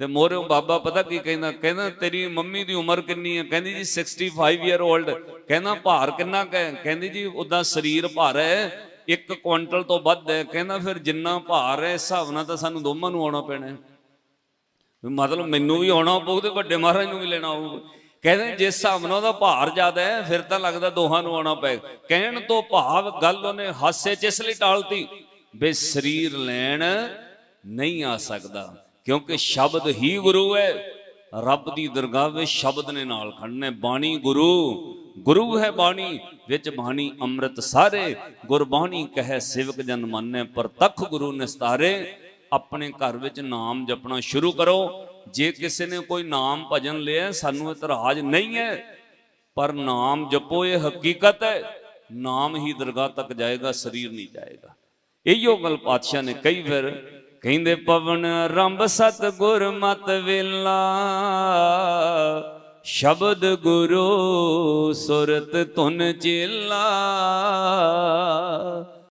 ਤੇ ਮੋਰਿਓ ਬਾਬਾ ਪਤਾ ਕੀ ਕਹਿੰਦਾ? ਕਹਿੰਦਾ, ਤੇਰੀ ਮੰਮੀ ਦੀ ਉਮਰ ਕਿੰਨੀ ਹੈ? ਕਹਿੰਦੀ ਜੀ 65 ਇਅਰ 올ਡ ਕਹਿੰਦਾ, ਭਾਰ ਕਿੰਨਾ ਕੁ ਹੈ? ਕਹਿੰਦੀ ਜੀ ਉਦਾਂ ਸਰੀਰ ਭਾਰ ਹੈ, ਇੱਕ ਕੁਇੰਟਲ ਤੋਂ ਵੱਧ ਹੈ। ਕਹਿੰਦਾ, ਫਿਰ ਜਿੰਨਾ ਭਾਰ ਹੈ, ਇਸ ਹਿਸਾਬ ਨਾਲ ਤਾਂ ਸਾਨੂੰ ਦੋਵਾਂ ਨੂੰ ਆਉਣਾ ਪੈਣਾ ਮਤਲਬ ਮੈਨੂੰ ਵੀ ਆਉਣਾ ਪਊ ਤੇ ਵੱਡੇ ਮਹਾਰਾਜ ਨੂੰ ਵੀ ਲੈਣਾ ਆਊ ਕਹਿੰਦੇ, ਜਿਸ ਹਿਸਾਬ ਨਾਲ ਉਹਦਾ ਭਾਰ ਜ਼ਿਆਦਾ ਹੈ, ਫਿਰ ਤਾਂ ਲੱਗਦਾ ਦੋਹਾਂ ਨੂੰ ਆਉਣਾ ਪਏ। ਕਹਿਣ ਤੋਂ ਭਾਵ ਗੱਲ ਉਹਨੇ ਹਾਸੇ 'ਚ ਇਸ ਲਈ ਟਾਲਤੀ। ਬੇ ਸਰੀਰ ਲੈਣ ਨਹੀਂ ਆ ਸਕਦਾ, ਕਿਉਂਕਿ ਸ਼ਬਦ ਹੀ ਗੁਰੂ ਹੈ। ਰੱਬ ਦੀ ਦਰਗਾਹ ਵਿੱਚ ਸ਼ਬਦ ਨੇ ਨਾਲ ਖੜਨੇ ਬਾਣੀ ਗੁਰੂ ਗੁਰੂ ਹੈ ਬਾਣੀ, ਵਿੱਚ ਬਾਣੀ ਅੰਮ੍ਰਿਤ ਸਾਰੇ, ਗੁਰਬਾਣੀ ਕਹੈ ਸੇਵਕ ਜਨ ਮੰਨੈ ਪ੍ਰਤੱਖ ਗੁਰੂ ਨਿਸਤਾਰੇ, ਆਪਣੇ ਘਰ ਵਿੱਚ ਨਾਮ ਜਪਣਾ ਸ਼ੁਰੂ ਕਰੋ। ਜੇ ਕਿਸੇ ਨੇ ਕੋਈ ਨਾਮ ਭਜਨ ਲਿਆ, ਸਾਨੂੰ ਇਤਰਾਜ਼ ਨਹੀਂ ਹੈ, ਪਰ ਨਾਮ ਜਪੋ ਇਹ ਹਕੀਕਤ ਹੈ। ਨਾਮ ਹੀ ਦਰਗਾਹ ਤੱਕ ਜਾਏਗਾ, ਸਰੀਰ ਨਹੀਂ ਜਾਏਗਾ। ਇਹੀਓ ਗੱਲ ਪਾਤਸ਼ਾਹ ਨੇ ਕਈ ਫਿਰ, ਕਹਿੰਦੇ, ਪਵਨ ਰੰਬ ਸਤ ਗੁਰ ਮਤ ਵੇਲਾ, ਸ਼ਬਦ ਗੁਰੂ ਸੁਰਤ ਧੁਨ ਚੇਲਾ।